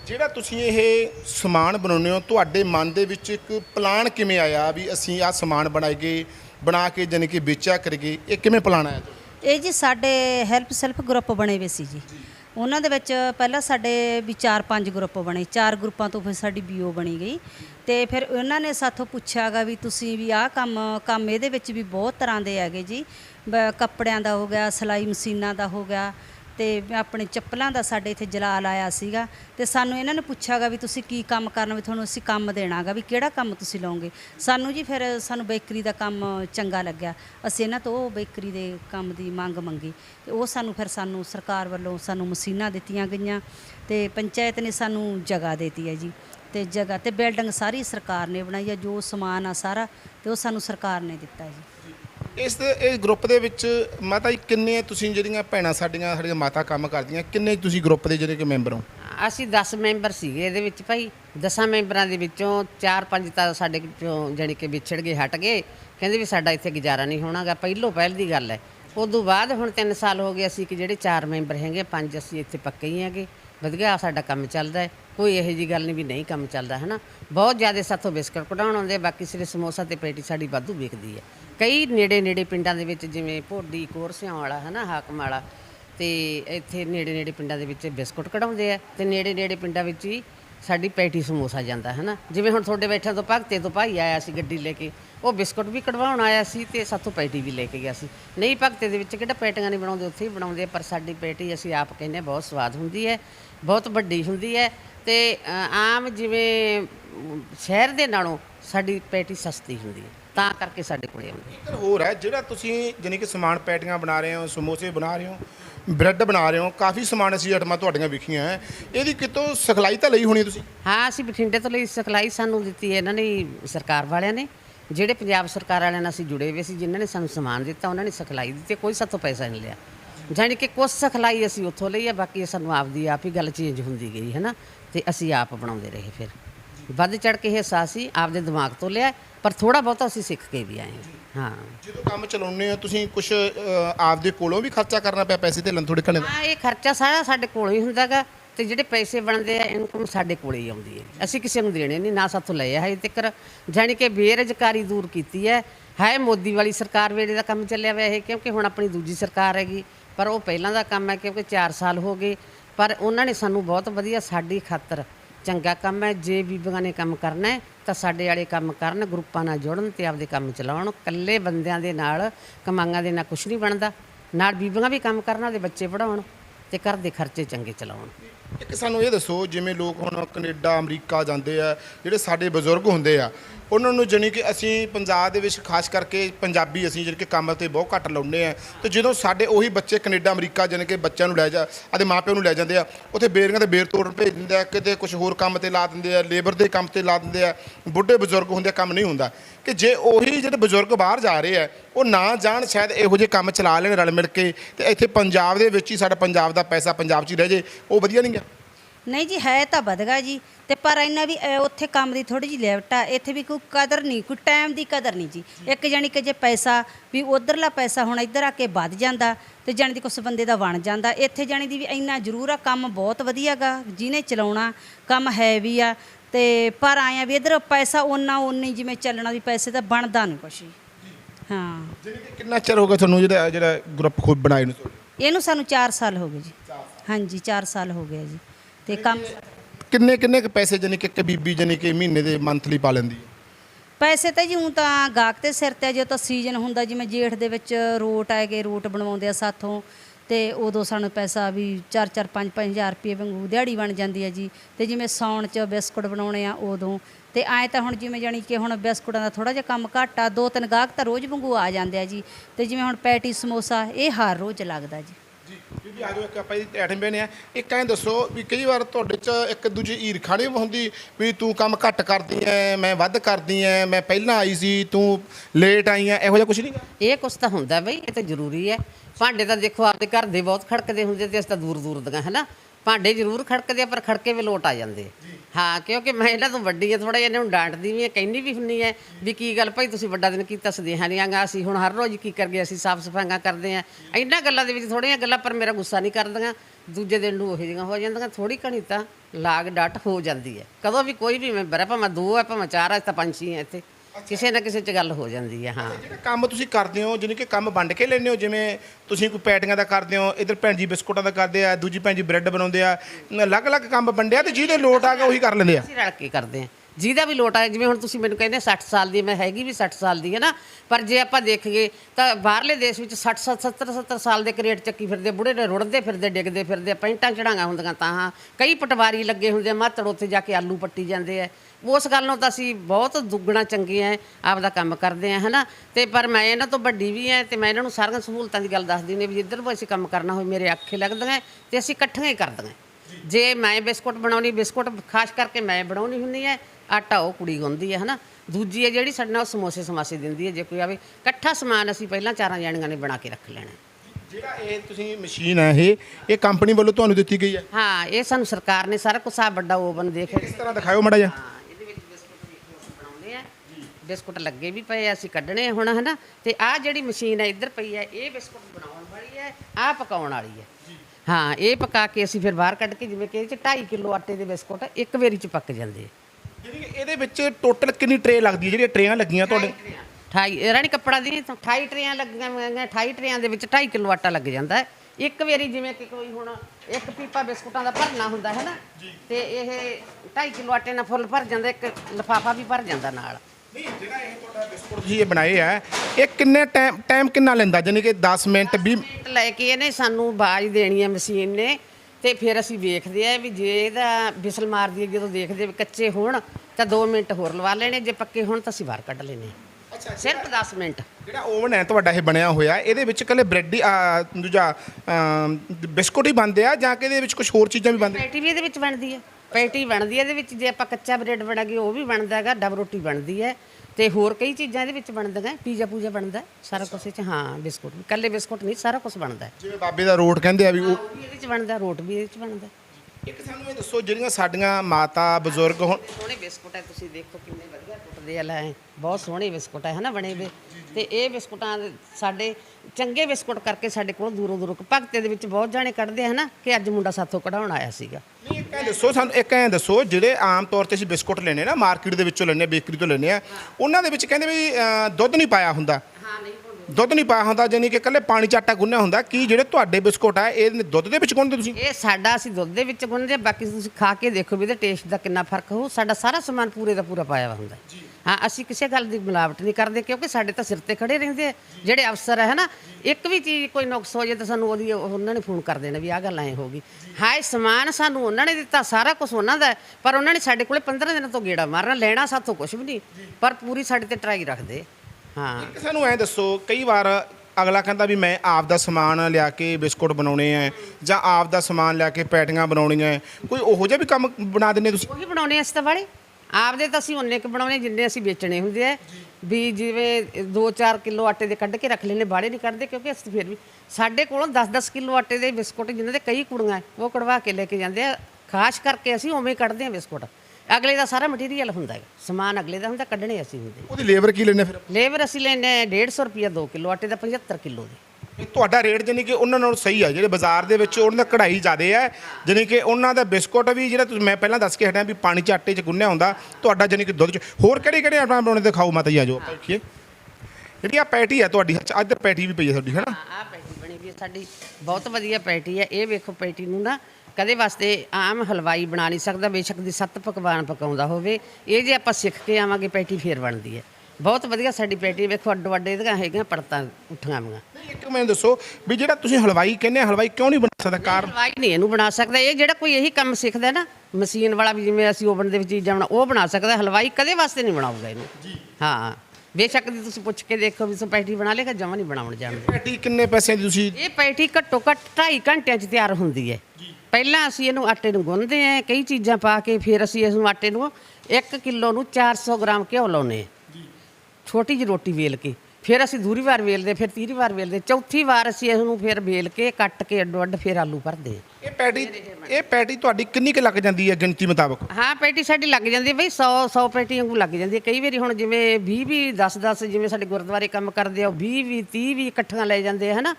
ਜਿਹੜਾ ਤੁਸੀਂ ਇਹ ਸਮਾਨ ਬਣਾਉਂਦੇ ਹੋ ਤੁਹਾਡੇ ਮਨ ਦੇ ਵਿੱਚ ਇੱਕ ਪਲਾਨ ਕਿਵੇਂ ਆਇਆ ਵੀ ਅਸੀਂ ਆਹ ਸਮਾਨ ਬਣਾਈਏ ਬਣਾ ਕੇ ਜਾਣੀ ਕਿ ਵੇਚਿਆ ਕਰੀਏ? ਇਹ ਕਿਵੇਂ ਪਲਾਨ ਆਇਆ? ਇਹ ਜੀ ਸਾਡੇ ਹੈਲਪ ਸੈਲਫ ਗਰੁੱਪ ਬਣੇ ਵੇ ਸੀ ਜੀ। ਉਹਨਾਂ ਦੇ ਵਿੱਚ ਪਹਿਲਾਂ ਸਾਡੇ ਵੀ ਚਾਰ ਪੰਜ ਗਰੁੱਪ ਬਣੇ। ਚਾਰ ਗਰੁੱਪਾਂ ਤੋਂ ਫਿਰ ਸਾਡੀ ਬੀਓ ਬਣੀ ਗਈ। ਤੇ ਫਿਰ ਉਹਨਾਂ ਨੇ ਸਾਥੋਂ ਪੁੱਛਿਆਗਾ ਵੀ ਤੁਸੀਂ ਵੀ ਆਹ ਕੰਮ ਕੰਮ ਇਹਦੇ ਵਿੱਚ ਵੀ ਬਹੁਤ ਤਰ੍ਹਾਂ ਦੇ ਹੈਗੇ ਜੀ। ਕੱਪੜਿਆਂ ਦਾ ਹੋ ਗਿਆ, ਸਿਲਾਈ ਮਸ਼ੀਨਾਂ ਦਾ ਹੋ ਗਿਆ। ਤੇ ਆਪਣੇ ਚੱਪਲਾਂ ਦਾ ਸਾਡੇ ਇੱਥੇ ਜਲਾਲ ਆਇਆ ਸੀਗਾ ਤੇ ਸਾਨੂੰ ਇਹਨਾਂ ਨੇ ਪੁੱਛਿਆਗਾ ਵੀ ਤੁਸੀਂ ਕੀ ਕੰਮ ਕਰਨਾ, ਵੀ ਤੁਹਾਨੂੰ ਅਸੀਂ ਕੰਮ ਦੇਣਾਗਾ, ਵੀ ਕਿਹੜਾ ਕੰਮ ਤੁਸੀਂ ਲਓਗੇ? ਸਾਨੂੰ ਜੀ ਫਿਰ ਸਾਨੂੰ ਬੇਕਰੀ ਦਾ ਕੰਮ ਚੰਗਾ ਲੱਗਿਆ। ਅਸੀਂ ਇਹਨਾਂ ਤੋਂ ਉਹ ਬੇਕਰੀ ਦੇ ਕੰਮ ਦੀ ਮੰਗ ਮੰਗੀ ਤੇ ਉਹ ਸਾਨੂੰ ਫਿਰ ਸਾਨੂੰ ਸਰਕਾਰ ਵੱਲੋਂ ਸਾਨੂੰ ਮਸ਼ੀਨਾਂ ਦਿੱਤੀਆਂ ਗਈਆਂ ਤੇ ਪੰਚਾਇਤ ਨੇ ਸਾਨੂੰ ਜਗ੍ਹਾ ਦਿੱਤੀ ਹੈ ਜੀ ਤੇ ਜਗ੍ਹਾ ਤੇ ਬਿਲਡਿੰਗ ਸਾਰੀ ਸਰਕਾਰ ਨੇ ਬਣਾਈ ਹੈ, ਜੋ ਸਮਾਨ ਆ ਸਾਰਾ ਤੇ ਉਹ ਸਾਨੂੰ ਸਰਕਾਰ ਨੇ ਦਿੱਤਾ ਜੀ। ਇਸ ਦੇ ਇਸ ਗਰੁੱਪ ਦੇ ਵਿੱਚ ਮਾਤਾ ਜੀ ਕਿੰਨੇ ਤੁਸੀਂ ਜਿਹੜੀਆਂ ਭੈਣਾਂ ਸਾਡੀਆਂ ਸਾਡੀਆਂ ਮਾਤਾ ਕੰਮ ਕਰਦੀਆਂ ਕਿੰਨੇ ਤੁਸੀਂ ਗਰੁੱਪ ਦੇ ਜਿਹੜੇ ਕਿ ਮੈਂਬਰ ਹੋ? ਅਸੀਂ 10 ਮੈਂਬਰ ਸੀਗੇ ਇਹਦੇ ਵਿੱਚ ਭਾਈ। 10 ਮੈਂਬਰਾਂ ਦੇ ਵਿੱਚੋਂ 4-5 ਤਾਂ ਸਾਡੇ ਵਿੱਚੋਂ ਜਾਣੀ ਕਿ ਵਿਛੜ ਗਏ ਹਟ ਗਏ। ਕਹਿੰਦੇ ਵੀ ਸਾਡਾ ਇੱਥੇ ਗੁਜ਼ਾਰਾ ਨਹੀਂ ਹੋਣਾਗਾ ਪਹਿਲੋਂ ਪਹਿਲ ਦੀ ਗੱਲ ਹੈ। ਉਦੋਂ ਬਾਅਦ ਹੁਣ 3 ਸਾਲ ਹੋ ਗਏ ਅਸੀਂ ਕਿ ਜਿਹੜੇ 4 ਮੈਂਬਰ ਹੈਗੇ ਪੰਜ ਅਸੀਂ ਇੱਥੇ ਪੱਕੇ ਹੀ ਹੈਗੇ। ਵਧੀਆ ਸਾਡਾ ਕੰਮ ਚੱਲਦਾ ਹੈ। ਕੋਈ ਇਹੋ ਜੀ ਗੱਲ ਨਹੀਂ ਵੀ ਨਹੀਂ ਕੰਮ ਚੱਲਦਾ ਹੈ ਨਾ ਬਹੁਤ ਜ਼ਿਆਦਾ ਸਾਥੋਂ ਬਿਸਕਟ ਕਢਾਉਣ ਆਉਂਦੇ ਆ, ਬਾਕੀ ਸਿਰੇ ਸਮੋਸਾ ਤੇ ਪੇਟੀ ਸਾਡੀ ਵਾਧੂ ਵਿਕਦੀ ਹੈ। ਕਈ ਨੇੜੇ ਨੇੜੇ ਪਿੰਡਾਂ ਦੇ ਵਿੱਚ ਜਿਵੇਂ ਭੋਡੀ ਕੋਰਸਿਆਂ ਵਾਲਾ ਹੈ ਨਾ ਹਾਕਮ ਵਾਲਾ, ਤੇ ਇੱਥੇ ਨੇੜੇ ਨੇੜੇ ਪਿੰਡਾਂ ਦੇ ਵਿੱਚ ਬਿਸਕੁਟ ਕਢਾਉਂਦੇ ਆ, ਤੇ ਨੇੜੇ ਨੇੜੇ ਪਿੰਡਾਂ ਵਿੱਚ ਹੀ ਸਾਡੀ ਪੈਟੀ ਸਮੋਸਾ ਜਾਂਦਾ ਹੈ ਨਾ ਜਿਵੇਂ ਹੁਣ ਤੁਹਾਡੇ ਬੈਠਿਆਂ ਤੋਂ ਭਗਤੇ ਤੋਂ ਭਾਈ ਆਇਆ ਸੀ ਗੱਡੀ ਲੈ ਕੇ, ਉਹ ਬਿਸਕੁਟ ਵੀ ਕਢਵਾਉਣ ਆਇਆ ਸੀ ਤੇ ਸਾਥੋਂ ਪੈਟੀ ਵੀ ਲੈ ਕੇ ਗਿਆ ਸੀ। ਨਹੀਂ, ਭਗਤੇ ਦੇ ਵਿੱਚ ਕਿਹੜਾ ਪੈਟੀਆਂ ਨਹੀਂ ਬਣਾਉਂਦੇ, ਉੱਥੇ ਹੀ ਬਣਾਉਂਦੇ ਪਰ ਸਾਡੀ ਪੈਟੀ ਅਸੀਂ ਆਪ ਕਹਿੰਦੇ ਹਾਂ ਬਹੁਤ ਸਵਾਦ ਹੁੰਦੀ ਹੈ, ਬਹੁਤ ਵੱਡੀ ਹੁੰਦੀ ਹੈ, ਤੇ ਆਮ ਜਿਵੇਂ ਸ਼ਹਿਰ ਦੇ ਨਾਲੋਂ ਸਾਡੀ ਪੈਟੀ ਸਸਤੀ ਹੁੰਦੀ ਹੈ। ਤਾਂ ਕਰਕੇ ਸਾਡੇ ਕੋਲੇ ਆਉਂਦੇ। ਇੱਕ ਹੋਰ ਹੈ ਜਿਹੜਾ ਤੁਸੀਂ ਜਾਨੀ ਕਿ ਸਮਾਨ ਪੈਟੀਆਂ ਬਣਾ ਰਹੇ ਹੋ ਸਮੋਸੇ ਬਣਾ ਰਹੇ ਹੋ ਬ੍ਰੈਡ ਬਣਾ ਰਹੇ ਹੋ ਕਾਫੀ ਸਮਾਨ ਅਸੀਂ ਆਈਟਮਾਂ ਤੁਹਾਡੀਆਂ ਵਿਖੀਆਂ ਹੈ। ਇਹਦੀ ਕਿਤੋਂ ਸਿਖਲਾਈ ਤਾਂ ਲਈ ਹੋਣੀ ਤੁਸੀਂ? ਹਾਂ ਅਸੀਂ ਬਠਿੰਡੇ ਤੋਂ ਲਈ ਸਿਖਲਾਈ ਸਾਨੂੰ ਦਿੱਤੀ ਹੈ ਇਹਨਾਂ ਨੇ ਸਰਕਾਰ ਵਾਲਿਆਂ ਨੇ। ਜਿਹੜੇ ਪੰਜਾਬ ਸਰਕਾਰ ਵਾਲਿਆਂ ਨਾਲ ਅਸੀਂ ਜੁੜੇ ਹੋਏ ਸੀ ਜਿਨ੍ਹਾਂ ਨੇ ਸਾਨੂੰ ਸਮਾਨ ਦਿੱਤਾ ਉਹਨਾਂ ਨੇ ਸਿਖਲਾਈ ਦਿੱਤੀ ਕੋਈ ਸਾਥੋਂ ਪੈਸਾ ਨਹੀਂ ਲਿਆ। ਜਾਣੀ ਕਿ ਕੁਛ ਸਿਖਲਾਈ ਅਸੀਂ ਉੱਥੋਂ ਲਈ ਹੈ ਬਾਕੀ ਸਾਨੂੰ ਆਪਦੀ ਆਪ ਹੀ ਗੱਲ ਚੇਂਜ ਹੁੰਦੀ ਗਈ ਹੈ ਨਾ ਤੇ ਅਸੀਂ ਆਪ ਬਣਾਉਂਦੇ ਰਹੇ ਫਿਰ। ਵੱਧ ਚੜ ਕੇ ਹਿੱਸਾ ਅਸੀਂ ਆਪਦੇ ਦਿਮਾਗ ਤੋਂ ਲਿਆ ਪਰ ਥੋੜਾ ਬਹੁਤਾ ਅਸੀਂ ਸਿੱਖ ਕੇ ਵੀ ਆਏ ਹਾਂ। ਹਾਂ। ਜਦੋਂ ਕੰਮ ਚਲਾਉਂਦੇ ਹੋ ਤੁਸੀਂ ਕੁਝ ਆਪਦੇ ਕੋਲੋਂ ਵੀ ਖਰਚਾ ਕਰਨਾ ਪਿਆ ਪੈਸੇ ਤੇ ਥੋੜੇ ਘਣੇ ਹਾਂ ਇਹ ਖਰਚਾ ਸਾਰਾ ਸਾਡੇ ਕੋਲੋਂ ਹੀ ਹੁੰਦਾਗਾ ਤੇ ਜਿਹੜੇ ਪੈਸੇ ਬਣਦੇ ਆ ਇਨਕਮ ਸਾਡੇ ਕੋਲੇ ਹੀ ਆਉਂਦੀ ਹੈ। ਅਸੀਂ ਕਿਸੇ ਨੂੰ ਦੇਣੇ ਨਹੀਂ ਨਾ ਸਾਥੋਂ ਲਏ ਆ। ਹਜੇ ਤੱਕ ਜਾਣੀ ਕਿ ਬੇਰੁਜ਼ਗਾਰੀ ਦੂਰ ਕੀਤੀ ਹੈ। ਹੈ ਮੋਦੀ ਵਾਲੀ ਸਰਕਾਰ ਵੇਲੇ ਦਾ ਕੰਮ ਚੱਲਿਆ ਹੋਇਆ ਇਹ ਕਿਉਂਕਿ ਹੁਣ ਆਪਣੀ ਦੂਜੀ ਸਰਕਾਰ ਹੈਗੀ। ਪਰ ਉਹ ਪਹਿਲਾਂ ਦਾ ਕੰਮ ਹੈ ਕਿਉਂਕਿ 4 ਸਾਲ ਹੋ ਗਏ। ਪਰ ਉਹਨਾਂ ਨੇ ਸਾਨੂੰ ਬਹੁਤ ਵਧੀਆ ਸਾਡੀ ਖਾਤਰ ਚੰਗਾ ਕੰਮ ਹੈ, ਜੇ ਬੀਬੀਆਂ ਨੇ ਕੰਮ ਕਰਨਾ ਹੈ, ਤਾਂ ਸਾਡੇ ਵਾਲੇ ਕੰਮ ਕਰਨ, ਗਰੁੱਪਾਂ ਨਾਲ ਜੁੜਨ ਤੇ ਆਪਦੇ ਕੰਮ ਚਲਾਉਣ। ਇਕੱਲੇ ਬੰਦਿਆਂ ਦੇ ਨਾਲ ਕਮਾਈਆਂ ਦੇ ਨਾਲ ਕੁਝ ਨਹੀਂ ਬਣਦਾ। ਨਾਲ ਬੀਬੀਆਂ ਵੀ ਕੰਮ ਕਰਨ ਉਹਦੇ ਬੱਚੇ ਪੜਾਉਣ ਤੇ ਘਰ ਦੇ ਖਰਚੇ ਚੰਗੇ ਚਲਾਉਣ। ਇੱਕ ਸਾਨੂੰ ਇਹ ਦੱਸੋ, ਜਿਵੇਂ ਲੋਕ ਹੁਣ ਕੈਨੇਡਾ, ਅਮਰੀਕਾ ਜਾਂਦੇ ਆ, ਜਿਹੜੇ ਸਾਡੇ ਬਜ਼ੁਰਗ ਹੁੰਦੇ ਆ, ਉਹਨਾਂ ਨੂੰ ਜਾਣੀ ਕਿ ਅਸੀਂ ਪੰਜਾਬ ਦੇ ਵਿੱਚ ਖਾਸ ਕਰਕੇ ਪੰਜਾਬੀ ਅਸੀਂ ਜਿਹੜੇ ਕਿ ਕੰਮ ਤੇ ਬਹੁਤ ਘੱਟ ਲਾਉਂਦੇ ਆ। ਤੇ ਜਦੋਂ ਸਾਡੇ ਉਹੀ ਬੱਚੇ ਕੈਨੇਡਾ, ਅਮਰੀਕਾ ਜਾਣੀ ਕਿ ਬੱਚਿਆਂ ਨੂੰ ਲੈ ਜਾ ਆਦੇ ਮਾਪਿਆਂ ਨੂੰ ਲੈ ਜਾਂਦੇ ਆ, ਉੱਥੇ ਬੇਰੀਆਂ ਤੇ ਬੇਰ ਤੋੜਨ ਭੇਜ ਦਿੰਦੇ ਆ, ਕਿਤੇ ਕੁਝ ਹੋਰ ਕੰਮ ਤੇ ਲਾ ਦਿੰਦੇ ਆ, ਲੇਬਰ ਦੇ ਕੰਮ ਤੇ ਲਾ ਦਿੰਦੇ ਆ, ਬੁੱਢੇ ਬਜ਼ੁਰਗ ਹੁੰਦੇ ਆ, ਕੰਮ ਨਹੀਂ ਹੁੰਦਾ। ਕਿ ਜੇ ਉਹੀ ਜਿਹੜੇ ਬਜ਼ੁਰਗ ਬਾਹਰ ਜਾ ਰਹੇ ਆ, ਉਹ ਨਾ ਜਾਣ, ਸ਼ਾਇਦ ਇਹੋ ਜਿਹੇ ਕੰਮ ਚਲਾ ਲੈਣ ਰਲ ਮਿਲ ਕੇ, ਤੇ ਇੱਥੇ ਪੰਜਾਬ ਦੇ ਵਿੱਚ ਹੀ ਸਾਡਾ ਪੰਜਾਬ ਦਾ ਪੈਸਾ ਪੰਜਾਬ 'ਚ ਹੀ ਰਹਿ ਜੇ, ਉਹ ਵਧੀਆ ਨਹੀਂ ਨਹੀਂ ਜੀ ਹੈ ਤਾਂ ਵਧਗਾ ਜੀ ਤੇ ਪਰ ਇਹਨਾਂ ਵੀ ਉੱਥੇ ਕੰਮ ਦੀ ਥੋੜੀ ਜਿਹੀ ਲਿਮਟ ਆ ਇੱਥੇ ਵੀ ਕੋਈ ਕਦਰ ਨਹੀਂ ਕੋਈ ਟਾਈਮ ਦੀ ਕਦਰ ਨਹੀਂ ਜੀ। ਇੱਕ ਜਾਣੀ ਕਿ ਜੇ ਪੈਸਾ ਵੀ ਉਧਰਲਾ ਪੈਸਾ ਹੁਣ ਇੱਧਰ ਆ ਕੇ ਵੱਧ ਜਾਂਦਾ ਤੇ ਜਾਣੀ ਦੀ ਕੁਛ ਬੰਦੇ ਦਾ ਬਣ ਜਾਂਦਾ ਇੱਥੇ ਜਾਣੀ ਦੀ ਵੀ ਇੰਨਾ ਜ਼ਰੂਰ ਆ ਕੰਮ ਬਹੁਤ ਵਧੀਆਗਾ ਜਿਹਨੇ ਚਲਾਉਣਾ ਕੰਮ ਹੈ ਵੀ ਆ ਤੇ ਪਰ ਆਇਆ ਵੀ ਇੱਧਰ ਪੈਸਾ ਓਨਾ ਓਨੀ ਜਿਵੇਂ ਚੱਲਣਾ ਵੀ ਪੈਸੇ ਤਾਂ ਬਣਦਾ ਨਹੀਂ ਕੁਛ ਵੀ। ਹਾਂ। ਕਿ ਕਿੰਨਾ ਚਿਰ ਹੋ ਗਿਆ ਤੁਹਾਨੂੰ ਜਿਹੜਾ ਜਿਹੜਾ ਗਰੁੱਪ ਖੁਦ ਬਣਾਏ ਨੂੰ ਇਹਨੂੰ ਸਾਨੂੰ 4 ਸਾਲ ਹੋ ਗਏ ਜੀ। ਹਾਂਜੀ 4 ਸਾਲ ਹੋ ਗਏ ਜੀ। ਤੇ ਕੰਮ ਕਿੰਨੇ ਕਿੰਨੇ ਕੁ ਪੈਸੇ ਜਾਨੀ ਕਿ ਇੱਕ ਬੀਬੀ ਜਾਨੀ ਕਿ ਮਹੀਨੇ ਦੇ ਮੰਥਲੀ ਪਾ ਲੈਂਦੀ ਹੈ? ਪੈਸੇ ਤਾਂ ਜੀ ਹੁਣ ਤਾਂ ਗਾਹਕ ਤੇ ਸਿਰ ਤੇ ਆ, ਜਦੋਂ ਤਾਂ ਸੀਜ਼ਨ ਹੁੰਦਾ ਜਿਵੇਂ ਜੇਠ ਦੇ ਵਿੱਚ ਰੋਟ ਆਏਗੇ ਰੋਟ ਬਣਵਾਉਂਦੇ ਆ ਸਾਥੋਂ ਤੇ ਉਦੋਂ ਸਾਨੂੰ ਪੈਸਾ ਵੀ 4-4 5-5000 ਰੁਪਏ ਵਾਂਗੂ ਦਿਹਾੜੀ ਬਣ ਜਾਂਦੀ ਹੈ ਜੀ। ਤੇ ਜਿਵੇਂ ਸੌਣ 'ਚ ਬਿਸਕੁਟ ਬਣਾਉਣੇ ਆ ਉਦੋਂ ਤੇ ਐ ਤਾਂ ਹੁਣ ਜਿਵੇਂ ਜਾਣੀ ਕਿ ਹੁਣ ਬਿਸਕੁਟਾਂ ਦਾ ਥੋੜਾ ਜਿਹਾ ਕੰਮ ਘੱਟ ਆ ਦੋ ਤਿੰਨ ਗਾਹਕ ਤਾਂ ਰੋਜ਼ ਵਾਂਗੂ ਆ ਜਾਂਦੇ ਆ ਜੀ। ਤੇ ਜਿਵੇਂ ਹੁਣ ਪੈਟੀ ਸਮੋਸਾ ਇਹ ਹਰ ਰੋਜ਼ ਲੱਗਦਾ ਜੀ। ਜੀ ਬੀਬੀ ਆ ਇੱਕ ਆਪਾਂ ਇਹ ਐਟਮ ਬਣੇ ਆ ਇੱਕ ਐਂ ਦੱਸੋ ਵੀ ਕਈ ਵਾਰ ਤੁਹਾਡੇ 'ਚ ਇੱਕ ਦੂਜੀ ਈਰਖਾ ਨਹੀਂ ਹੁੰਦੀ ਵੀ ਤੂੰ ਕੰਮ ਘੱਟ ਕਰਦੀ ਐ, ਮੈਂ ਵੱਧ ਕਰਦੀ ਐ, ਮੈਂ ਪਹਿਲਾਂ ਆਈ ਸੀ, ਤੂੰ ਲੇਟ ਆਈ ਐ, ਇਹੋ ਜਿਹਾ ਕੁਝ ਨਹੀਂ ਇਹ ਕੁਛ ਤਾਂ ਹੁੰਦਾ ਬਈ, ਇਹ ਤਾਂ ਜ਼ਰੂਰੀ ਹੈ ਭਾਂਡੇ ਤਾਂ ਦੇਖੋ ਆਪਦੇ ਘਰ ਦੇ ਬਹੁਤ ਖੜਕਦੇ ਹੁੰਦੇ ਤੇ ਅਸੀਂ ਤਾਂ ਦੂਰ ਦੂਰ ਦੀਆਂ ਹੈ ਭਾਂਡੇ ਜ਼ਰੂਰ ਖੜਕਦੇ ਆ ਪਰ ਖੜਕੇ ਵੀ ਲੋਟ ਆ ਜਾਂਦੇ ਆ। ਹਾਂ ਕਿਉਂਕਿ ਮੈਂ ਇਹਨਾਂ ਤੋਂ ਵੱਡੀ ਆ ਥੋੜਾ ਜਿਹਾ ਇਹਨਾਂ ਨੂੰ ਡਾਂਟਦੀ ਵੀ ਆ ਕਹਿੰਦੀ ਵੀ ਹੁੰਨੀ ਹੈ ਵੀ ਕੀ ਗੱਲ ਭਾਈ ਤੁਸੀਂ ਵੱਡਾ ਦਿਨ ਕੀਤਾ ਸਦੇਹਾਂ ਨਹੀਂ ਆਂਗਾ ਅਸੀਂ ਹੁਣ ਹਰ ਰੋਜ਼ ਕੀ ਕਰਗੇ ਅਸੀਂ ਸਾਫ਼ ਸਫਾਈਆਂ ਕਰਦੇ ਆ। ਇਹਨਾਂ ਗੱਲਾਂ ਦੇ ਵਿੱਚ ਥੋੜੀਆਂ ਗੱਲਾਂ ਪਰ ਮੇਰਾ ਗੁੱਸਾ ਨਹੀਂ ਕਰਦੀਆਂ। ਦੂਜੇ ਦਿਨ ਨੂੰ ਉਹੋ ਜਿਹੀਆਂ ਹੋ ਜਾਂਦੀਆਂ ਥੋੜੀ ਘਣੀ ਤਾਂ ਲਾਗ ਡਟ ਹੋ ਜਾਂਦੀ ਹੈ ਕਦੋਂ ਵੀ ਕੋਈ ਵੀ ਮੈਂਬਰ ਹੈ ਭਾਵੇਂ ਦੋ ਹੈ ਭਾਵੇਂ ਚਾਰ ਹੈ ਤਾਂ ਪੰਛੀ ਹੈ ਇੱਥੇ। ਕਿਸੇ ਨਾ ਕਿਸੇ 'ਚ ਗੱਲ ਹੋ ਜਾਂਦੀ ਹੈ। ਹਾਂ ਜਿਹੜਾ ਕੰਮ ਤੁਸੀਂ ਕਰਦੇ ਹੋ ਜਾਨੀ ਕਿ ਕੰਮ ਵੰਡ ਕੇ ਲੈਂਦੇ ਹੋ ਜਿਵੇਂ ਤੁਸੀਂ ਕੋਈ ਪੈਟੀਆਂ ਦਾ ਕਰਦੇ ਹੋ ਇਧਰ ਭੈਣ ਜੀ ਬਿਸਕੁਟਾਂ ਦਾ ਕਰਦੇ ਆ ਦੂਜੀ ਭੈਣ ਜੀ ਬ੍ਰੈਡ ਬਣਾਉਂਦੇ ਆ ਅਲੱਗ-ਅਲੱਗ ਕੰਮ ਵੰਡਿਆ ਤੇ ਜਿਹਦੇ ਲੋਟ ਆ ਗਿਆ ਉਹੀ ਕਰ ਲੈਂਦੇ ਆ? ਅਸੀਂ ਰਲ ਕੇ ਕਰਦੇ ਹਾਂ ਜਿਹਦਾ ਵੀ ਲੋਟ ਹੈ ਜਿਵੇਂ ਹੁਣ ਤੁਸੀਂ ਮੈਨੂੰ ਕਹਿੰਦੇ 60 ਸਾਲ ਦੀ ਮੈਂ ਹੈਗੀ ਵੀ 60 ਸਾਲ ਦੀ ਹੈ ਨਾ ਪਰ ਜੇ ਆਪਾਂ ਦੇਖੀਏ ਤਾਂ ਬਾਹਰਲੇ ਦੇਸ਼ ਵਿੱਚ 60 70 70 ਸਾਲ ਦੇ ਕਰੇਟ ਚੱਕੀ ਫਿਰਦੇ ਬੁੜੇ ਨੇ ਰੁੜਦੇ ਫਿਰਦੇ ਡਿੱਗਦੇ ਫਿਰਦੇ ਪੈਂਟਾਂ ਚੜਾਂਗਾ ਹੁੰਦੀਆਂ ਤਾਂ ਹਾਂ। ਕਈ ਪਟਵਾਰੀ ਲੱਗੇ ਹੁੰਦੇ ਆ, ਮਾਤੜ ਉੱਥੇ ਜਾ ਕੇ ਆਲੂ ਪੱਟੀ ਜਾਂਦੇ ਆ। ਉਸ ਗੱਲ ਨੂੰ ਤਾਂ ਅਸੀਂ ਬਹੁਤ ਦੁੱਗਣਾ ਚੰਗੇ ਆ ਆਪਦਾ ਕੰਮ ਕਰਦੇ ਆ ਹਨਾ? ਤੇ ਪਰ ਮੈਂ ਇਹਨਾਂ ਤੋਂ ਵੱਡੀ ਵੀ ਆ ਤੇ ਮੈਂ ਇਹਨਾਂ ਨੂੰ ਸਾਰੀਆਂ ਸਹੂਲਤਾਂ ਦੀ ਗੱਲ ਦੱਸਦੀ ਨੇ ਵੀ ਜਿੱਧਰ ਵੀ ਅਸੀਂ ਕੰਮ ਕਰਨਾ ਹੋਵੇ ਮੇਰੇ ਅੱਖੇ ਲੱਗਦੀਆਂ ਤੇ ਅਸੀਂ ਇਕੱਠੀਆਂ ਹੀ ਕਰਦੀਆਂ ਜੇ। ਮੈਂ ਬਿਸਕੁਟ ਬਣਾਉਣੀ ਬਿਸਕੁਟ ਖਾਸ ਕਰਕੇ ਮੈਂ ਬਣਾਉਣੀ ਹੁੰਦੀ ਹੈ ਆਟਾ ਉਹ ਕੁੜੀ ਗੁੰਨਦੀ ਹੈ ਹਨਾ? ਦੂਜੀ ਹੈ ਜਿਹੜੀ ਸਾਡੇ ਨਾਲ ਸਮੋਸੇ ਸਮਾਸੇ ਦਿੰਦੀ ਹੈ ਜੇ ਕੋਈ ਆਵੇ ਇਕੱਠਾ ਸਮਾਨ ਅਸੀਂ ਪਹਿਲਾਂ ਚਾਰਾਂ ਜਣੀਆਂ ਨੇ ਬਣਾ ਕੇ ਰੱਖ ਲੈਣਾ। ਜਿਹੜਾ ਇਹ ਤੁਸੀਂ ਮਸ਼ੀਨ ਹੈ ਇਹ ਇਹ ਕੰਪਨੀ ਵੱਲੋਂ ਤੁਹਾਨੂੰ ਦਿੱਤੀ ਗਈ ਹੈ ਹਾਂ ਇਹ ਸਾਨੂੰ ਸਰਕਾਰ ਨੇ ਸਾਰਾ ਕੁਛ ਆ ਵੱਡਾ ਓਵਨ ਦੇਖ ਕਿਸ ਤਰ੍ਹਾਂ ਦਿਖਾਓ ਮੜਾ ਜਿਹਾ ਇਹਦੇ ਵਿੱਚ ਬਿਸਕੁਟ ਵੀ ਅਸੀਂ ਬਣਾਉਂਦੇ ਆ ਬਿਸਕੁਟ ਲੱਗੇ ਵੀ ਪਏ ਆ ਅਸੀਂ ਕੱਢਣੇ ਹੁਣ ਹਨਾ? ਤੇ ਆਹ ਜਿਹੜੀ ਮਸ਼ੀਨ ਹੈ ਇੱਧਰ ਪਈ ਹੈ ਇਹ ਬਿਸਕੁਟ ਬਣਾਉਣ ਵਾਲੀ ਹੈ ਆਹ ਪਕਾਉਣ ਵਾਲੀ ਹੈ ਹਾਂ ਇਹ ਪਕਾ ਕੇ ਅਸੀਂ ਫਿਰ ਬਾਹਰ ਕੱਢ ਕੇ ਜਿਵੇਂ ਕਿ ਇਹ ਚ 2.5 ਕਿਲੋ ਆਟੇ ਦੇ ਬਿਸਕੁਟ ਇੱਕ ਵਾਰੀ ਚ ਪੱਕ ਜਾਂਦੇ ਆ। ਜਿਹੜੀ ਇਹਦੇ ਵਿੱਚ ਟੋਟਲ ਕਿੰਨੀ ਟਰੇ ਲੱਗਦੀ ਹੈ? ਜਿਹੜੀਆਂ ਟਰੇਆਂ ਲੱਗੀਆਂ ਤੁਹਾਡੇ? 28 ਰਾਣੀ ਕੱਪੜਾ ਦੀ 28 ਟਰੇਆਂ ਲੱਗੀਆਂ ਹੋਈਆਂ 28 ਟਰੇਆਂ ਦੇ ਵਿੱਚ 2.5 ਕਿਲੋ ਆਟਾ ਲੱਗ ਜਾਂਦਾ ਹੈ। ਇੱਕ ਵਾਰੀ ਜਿਵੇਂ ਕਿ ਕੋਈ ਹੁਣ ਇੱਕ ਪੀਪਾ ਬਿਸਕੁਟਾਂ ਦਾ ਭਰਨਾ ਹੁੰਦਾ ਹੈ ਨਾ? ਤੇ ਇਹ 2.5 ਕਿਲੋ ਆਟੇ ਨਾਲ ਫੁੱਲ ਭਰ ਜਾਂਦਾ ਇੱਕ ਲਫਾਫਾ ਵੀ ਭਰ ਜਾਂਦਾ ਨਾਲ। ਨਹੀਂ ਜਿਹੜਾ ਇਹ ਤੁਹਾਡਾ ਬਿਸਕੁਟ ਤੁਸੀਂ ਇਹ ਬਣਾਏ ਆ ਇਹ ਕਿੰਨੇ ਟਾਈਮ ਟਾਈਮ ਕਿੰਨਾ ਲੈਂਦਾ? ਯਾਨੀ ਕਿ 10 ਮਿੰਟ 20 ਮਿੰਟ ਲੈ ਕੇ ਇਹਨੇ ਸਾਨੂੰ ਬਾਜ ਦੇਣੀ ਹੈ ਮਸ਼ੀਨ ਨੇ ਤੇ ਫਿਰ ਅਸੀਂ ਵੇਖਦੇ ਆ ਵੀ ਜੇ ਇਹਦਾ ਬਿਸਲ ਮਾਰਦੀ ਹੈ ਜਦੋਂ ਦੇਖਦੇ ਵੀ ਕੱਚੇ ਹੋਣ ਤਾਂ 2 ਮਿੰਟ ਹੋਰ ਲਵਾ ਲੈਣੇ ਜੇ ਪੱਕੇ ਹੋਣ ਤਾਂ ਅਸੀਂ ਬਾਹਰ ਕੱਢ ਲੈਣੇ। ਸਿਰਫ 10 ਮਿੰਟ। ਜਿਹੜਾ ਓਵਨ ਹੈ ਤੁਹਾਡਾ ਇਹ ਬਣਿਆ ਹੋਇਆ ਇਹਦੇ ਵਿੱਚ ਕੱਲੇ ਬ੍ਰੈਡ ਹੀ ਦੂਜਾ ਬਿਸਕੁਟ ਹੀ ਬਣਦੇ ਆ ਜਾਂ ਕਿ ਇਹਦੇ ਵਿੱਚ ਕੁਝ ਹੋਰ ਚੀਜ਼ਾਂ ਵੀ ਬਣਦੀਆਂ? ਪੈਟੀ ਵੀ ਇਹਦੇ ਵਿੱਚ ਬਣਦੀ ਹੈ ਪੈਟੀ ਬਣਦੀ ਹੈ ਇਹਦੇ ਵਿੱਚ ਜੇ ਆਪਾਂ ਕੱਚਾ ਬ੍ਰੈਡ ਬਣਾਗੇ ਉਹ ਵੀ ਬਣਦਾ ਹੈਗਾ ਡਬ ਰੋਟੀ ਬਣਦੀ ਹੈ ਤੇ ਹੋਰ ਕਈ ਚੀਜ਼ਾਂ ਇਹਦੇ ਵਿੱਚ ਬਣਦੀਆਂ ਪੀਜ਼ਾ ਪੂਜਾ ਬਣਦਾ ਸਾਰਾ ਕੁਝ ਇਹ ਚ ਹਾਂ ਬਿਸਕੁਟ ਵੀ ਕੱਲੇ ਬਿਸਕੁਟ ਨਹੀਂ ਸਾਰਾ ਕੁਝ ਬਣਦਾ ਹੈ। ਜਿਵੇਂ ਬਾਬੇ ਦਾ ਰੋਟ ਕਹਿੰਦੇ ਆ ਵੀ ਉਹ ਇਹਦੇ ਚ ਬਣਦਾ ਰੋਟ ਵੀ ਇਹਦੇ ਚ ਬਣਦਾ ਇੱਕ ਸਾਨੂੰ ਇਹ ਦੱਸੋ ਜਿਹੜੀਆਂ ਸਾਡੀਆਂ ਮਾਤਾ ਬਜ਼ੁਰਗ ਹੁਣ ਸੋਹਣੇ ਬਿਸਕੁਟ ਹੈ ਤੁਸੀਂ ਦੇਖੋ ਕਿੰਨੇ ਵਧੀਆ ਟੁੱਟਦੇ ਆ ਲੈ ਬਹੁਤ ਸੋਹਣੇ ਬਿਸਕੁਟ ਹੈ ਹਨਾ ਬਣੇ ਵੇ ਤੇ ਇਹ ਬਿਸਕੁਟਾਂ ਦੇ ਸਾਡੇ ਚੰਗੇ ਬਿਸਕੁਟ ਕਰਕੇ ਸਾਡੇ ਕੋਲ ਦੂਰੋਂ ਦੂਰੋਂ ਭਗਤੇ ਦੇ ਵਿੱਚ ਬਹੁਤ ਜਾਣੇ ਕੱਢਦੇ ਆ ਹਨਾ ਕਿ ਅੱਜ ਮੁੰਡਾ ਸਾਥੋਂ ਕਢਾਉਣ ਆਇਆ ਸੀਗਾ। ਨਹੀਂ ਇੱਕ ਐਂ ਦੱਸੋ ਸਾਨੂੰ ਇੱਕ ਐਂ ਦੱਸੋ ਜਿਹੜੇ ਆਮ ਤੌਰ ਤੇ ਅਸੀਂ ਬਿਸਕੁਟ ਲੈਨੇ ਨਾ ਮਾਰਕੀਟ ਦੇ ਵਿੱਚੋਂ ਲੈਨੇ ਬੇਕਰੀ ਤੋਂ ਲੈਨੇ ਆ ਉਹਨਾਂ ਦੇ ਵਿੱਚ ਕਹਿੰਦੇ ਵੀ ਦੁੱਧ ਨਹੀਂ ਪਾਇਆ ਹੁੰਦਾ। ਹਾਂ ਨਹੀਂ ਦੁੱਧ ਨਹੀਂ ਪਾਇਆ ਹੁੰਦਾ ਜਾਨੀ ਕਿ ਇਕੱਲੇ ਪਾਣੀ ਚ ਆਟਾ ਗੁੰਨਿਆ ਹੁੰਦਾ। ਕੀ ਜਿਹੜੇ ਤੁਹਾਡੇ ਬਿਸਕੁਟ ਆ ਇਹ ਦੁੱਧ ਦੇ ਵਿੱਚ ਗੁੰਨਦੇ ਤੁਸੀਂ? ਇਹ ਸਾਡਾ ਅਸੀਂ ਦੁੱਧ ਦੇ ਵਿੱਚ ਗੁੰਨਦੇ ਹਾਂ, ਬਾਕੀ ਤੁਸੀਂ ਖਾ ਕੇ ਦੇਖੋ ਵੀ ਇਹਦੇ ਟੇਸਟ ਦਾ ਕਿੰਨਾ ਫ਼ਰਕ ਹੋਊ। ਸਾਡਾ ਸਾਰਾ ਸਮਾਨ ਪੂਰੇ ਦਾ ਪੂਰਾ ਪਾਇਆ ਵਾ ਹੁੰਦਾ। ਹੈ। ਹਾਂ ਅਸੀਂ ਕਿਸੇ ਗੱਲ ਦੀ ਮਿਲਾਵਟ ਨਹੀਂ ਕਰਦੇ ਕਿਉਂਕਿ ਸਾਡੇ ਤਾਂ ਸਿਰ ਤੇ ਖੜੇ ਰਹਿੰਦੇ ਆ। ਜਿਹੜੇ ਅਫਸਰ ਹੈ ਨਾ ਇੱਕ ਵੀ ਚੀਜ਼ ਕੋਈ ਨੁਕਸ ਹੋ ਜਾਏ ਤਾਂ ਸਾਨੂੰ ਉਹਦੀ ਉਹਨਾਂ ਨੇ ਫੋਨ ਕਰ ਦੇਣਾ ਵੀ ਆਹ ਗੱਲ ਐ ਹੋ ਗਈ। ਹਾਏ ਸਮਾਨ ਸਾਨੂੰ ਉਹਨਾਂ ਨੇ ਦਿੱਤਾ ਸਾਰਾ ਕੁਝ ਉਹਨਾਂ ਦਾ ਹੈ, ਪਰ ਉਹਨਾਂ ਨੇ ਸਾਡੇ ਕੋਲੇ 15 ਦਿਨਾਂ ਤੋਂ ਗੇੜਾ ਮਾਰਨਾ ਲੈਣਾ ਸਾਥੋਂ ਕੁਝ ਵੀ ਨਹੀਂ। ਪਰ ਪੂਰੀ ਸਾਡੇ ਤੇ ਟਰਾਈ ਰੱਖਦੇ ਹਾਂ। ਇੱਕ ਸਾਨੂੰ ਐਂ ਦੱਸੋ ਕਈ ਵਾਰ ਅਗਲਾ ਕਹਿੰਦਾ ਵੀ ਮੈਂ ਆਪ ਦਾ ਸਮਾਨ ਲਿਆ ਕੇ ਬਿਸਕੁਟ ਬਣਾਉਣੇ ਆ ਜਾਂ ਆਪ ਦਾ ਸਮਾਨ ਲਿਆ ਕੇ ਪੈਟੀਆਂ ਬਣਾਉਣੀਆਂ। ਕੋਈ ਉਹੋ ਜਿਹਾ ਵੀ ਕੰਮ ਬਣਾ ਦਿੰਦੇ ਤੁਸੀਂ? ਉਹੀ ਬਣਾਉਣੇ ਅਸੀਂ ਤਾਂ ਵਾਲੇ। ਆਪਦੇ ਤਾਂ ਅਸੀਂ ਉਹਨੇ ਕੁ ਬਣਾਉਣੇ ਜਿੰਨੇ ਅਸੀਂ ਵੇਚਣੇ ਹੁੰਦੇ ਆ ਵੀ ਜਿਵੇਂ 2-4 ਕਿਲੋ ਆਟੇ ਦੇ ਕੱਢ ਕੇ ਰੱਖ ਲੈਨੇ ਬਾੜੇ ਨਹੀਂ ਕੱਢਦੇ ਕਿਉਂਕਿ ਅਸੀਂ ਫਿਰ ਵੀ ਸਾਡੇ ਕੋਲੋਂ 10-10 ਕਿਲੋ ਆਟੇ ਦੇ ਬਿਸਕੁਟ ਜਿਨ੍ਹਾਂ ਦੇ ਕਈ ਕੁੜੀਆਂ ਉਹ ਕਢਵਾ ਕੇ ਲੈ ਕੇ ਜਾਂਦੇ ਆ। ਖਾਸ ਕਰਕੇ ਅਸੀਂ ਉਵੇਂ ਹੀ ਕੱਢਦੇ ਆ ਬਿਸਕੁਟ। ਅਗਲੇ ਦਾ ਸਾਰਾ ਮਟੀਰੀਅਲ ਹੁੰਦਾ ਹੈ ਸਮਾਨ ਅਗਲੇ ਦਾ ਹੁੰਦਾ ਕੱਢਣੇ ਅਸੀਂ ਹੁੰਦੇ ਉਹਦੀ ਲੇਬਰ ਕੀ ਲੈਣੇ ਫਿਰ? ਲੇਬਰ ਅਸੀਂ ਲੈਨੇ 150 ਰੁਪਿਆ 2 ਕਿਲੋ ਆਟੇ ਦਾ 75 ਕਿਲੋ ਦੇ। ਇਹ ਤੁਹਾਡਾ ਰੇਟ ਜਾਨੀ ਕਿ ਉਹਨਾਂ ਨਾਲੋਂ ਸਹੀ ਆ ਜਿਹੜੇ ਬਾਜ਼ਾਰ ਦੇ ਵਿੱਚ ਉਹਨਾਂ ਦਾ ਕਢਾਈ ਜ਼ਿਆਦੇ ਆ ਜਾਨੀ ਕਿ ਉਹਨਾਂ ਦਾ ਬਿਸਕੁਟ ਵੀ ਜਿਹੜਾ ਤੁਸੀਂ ਮੈਂ ਪਹਿਲਾਂ ਦੱਸ ਕੇ ਹਟਿਆ ਵੀ ਪਾਣੀ ਚ ਆਟੇ ਚ ਗੁੰਨਿਆ ਹੁੰਦਾ ਤੁਹਾਡਾ ਜਾਨੀ ਕਿ ਦੁੱਧ ਚ। ਹੋਰ ਕਿਹੜੇ ਕਿਹੜੇ ਆਟਾ ਬਣਾਉਣੇ ਦਿਖਾਓ ਮਾਤਾ ਜੀ ਆਜੋ ਆਪਾਂ ਦੇਖੀਏ ਜਿਹੜੀ ਆ ਪੈਟੀ ਆ ਤੁਹਾਡੀ ਅੱਜ ਪੈਟੀ ਵੀ ਪਈ ਹੈ ਤੁਹਾਡੀ ਹੈਨਾ ਆ ਪੈਟੀ ਬਣੀ ਵੀ ਹੈ ਸਾਡੀ ਬਹੁਤ ਵਧੀਆ ਪੈਟੀ ਹੈ ਇਹ ਵੇਖੋ ਪੈਟੀ ਨੂੰ ਨਾ ਕਦੇ ਵਾਸਤੇ ਆਮ ਹਲਵਾਈ ਬਣਾ ਨਹੀਂ ਸਕਦਾ ਬੇਸ਼ੱਕ ਦੀ ਸੱਤ ਪਕਵਾਨ ਪਕਾਉਂਦਾ ਹੋਵੇ। ਇਹ ਜੇ ਆਪਾਂ ਸਿੱਖ ਕੇ ਆਵਾਂਗੇ ਪੈਟੀ ਫੇਰ ਬਣਦੀ ਹੈ। ਬਹੁਤ ਵਧੀਆ ਸਾਡੀ ਪੈਟੀ ਵੇਖੋ ਅੱਡੋ ਅੱਡੇ ਇਹਦੀਆਂ ਹੈਗੀਆਂ ਪੜਤਾਂ ਉੱਠੀਆਂ ਵੀਆਂ ਇੱਕ ਮੈਨੂੰ ਦੱਸੋ ਵੀ ਜਿਹੜਾ ਤੁਸੀਂ ਹਲਵਾਈ ਕਹਿੰਦੇ ਹਲਵਾਈ ਕਿਉਂ ਨਹੀਂ ਬਣਾ ਸਕਦਾ? ਕਾਰਨ ਹਲਵਾਈ ਨਹੀਂ ਇਹਨੂੰ ਬਣਾ ਸਕਦਾ। ਇਹ ਜਿਹੜਾ ਕੋਈ ਇਹੀ ਕੰਮ ਸਿੱਖਦਾ ਨਾ ਮਸ਼ੀਨ ਵਾਲਾ ਵੀ ਜਿਵੇਂ ਅਸੀਂ ਓਵਨ ਦੇ ਵਿੱਚ ਚੀਜ਼ਾਂ ਬਣਾ ਉਹ ਬਣਾ ਸਕਦਾ। ਹਲਵਾਈ ਕਦੇ ਵਾਸਤੇ ਨਹੀਂ ਬਣਾਊਗਾ ਇਹਨੂੰ। ਹਾਂ। ਬੇਸ਼ੱਕ ਦੀ ਤੁਸੀਂ ਪੁੱਛ ਕੇ ਦੇਖੋ ਵੀ ਸੋ ਪੈਟੀ ਬਣਾ ਲੇਗਾ ਜਮਾਂ ਨਹੀਂ ਬਣਾਉਣ ਜਾਣਦੇ। ਪੈਟੀ ਕਿੰਨੇ ਪੈਸੇ ਦੀ ਤੁਸੀਂ ਇਹ ਪੈਟੀ ਘੱਟੋ ਘੱਟ 2.5 ਘੰਟਿਆਂ 'ਚ ਤਿਆਰ ਹੁੰਦੀ ਹੈ। ਪਹਿਲਾਂ ਅਸੀਂ ਇਹਨੂੰ ਆਟੇ ਨੂੰ ਗੁੰਨਦੇ ਹਾਂ ਕਈ ਚੀਜ਼ਾਂ ਪਾ ਕੇ ਫਿਰ ਅਸੀਂ ਇਸ ਨੂੰ ਆਟੇ ਨੂੰ 1 ਕਿਲੋ ਨੂੰ 400 ਗ੍ਰਾਮ ਘਿਓ ਲਾਉਨੇ ਹਾਂ ਛੋਟੀ ਜਿਹੀ ਰੋਟੀ ਵੇਲ ਕੇ। ਫਿਰ ਅਸੀਂ ਦੂਰੀ ਵਾਰ ਵੇਲਦੇ ਫਿਰ ਤੀਰੀ ਵਾਰ ਵੇਲਦੇ ਚੌਥੀ ਵਾਰ ਅਸੀਂ ਇਸ ਨੂੰ ਫਿਰ ਵੇਲ ਕੇ ਕੱਟ ਕੇ ਅੱਡੋ ਅੱਡ ਫਿਰ ਆਲੂ ਭਰਦੇ ਹਾਂ ਇਹ ਪੈਟੀ ਇਹ ਪੈਟੀ ਤੁਹਾਡੀ ਕਿੰਨੀ ਕੁ ਲੱਗ ਜਾਂਦੀ ਹੈ ਗਿਣਤੀ ਮੁਤਾਬਕ? ਹਾਂ ਪੈਟੀ ਸਾਡੀ ਲੱਗ ਜਾਂਦੀ ਹੈ ਬਈ 100 100 ਪੈਟੀ ਵਾਂਗੂ ਲੱਗ ਜਾਂਦੀ ਹੈ। ਕਈ ਵਾਰੀ ਹੁਣ ਜਿਵੇਂ 20 ਵੀ 10 10 ਜਿਵੇਂ ਸਾਡੇ ਗੁਰਦੁਆਰੇ ਕੰਮ ਕਰਦੇ ਆ ਉਹ 20 ਵੀ 30 ਵੀ ਇਕੱਠੀਆਂ ਲੈ ਜਾਂਦੇ ਆ ਹਨਾ?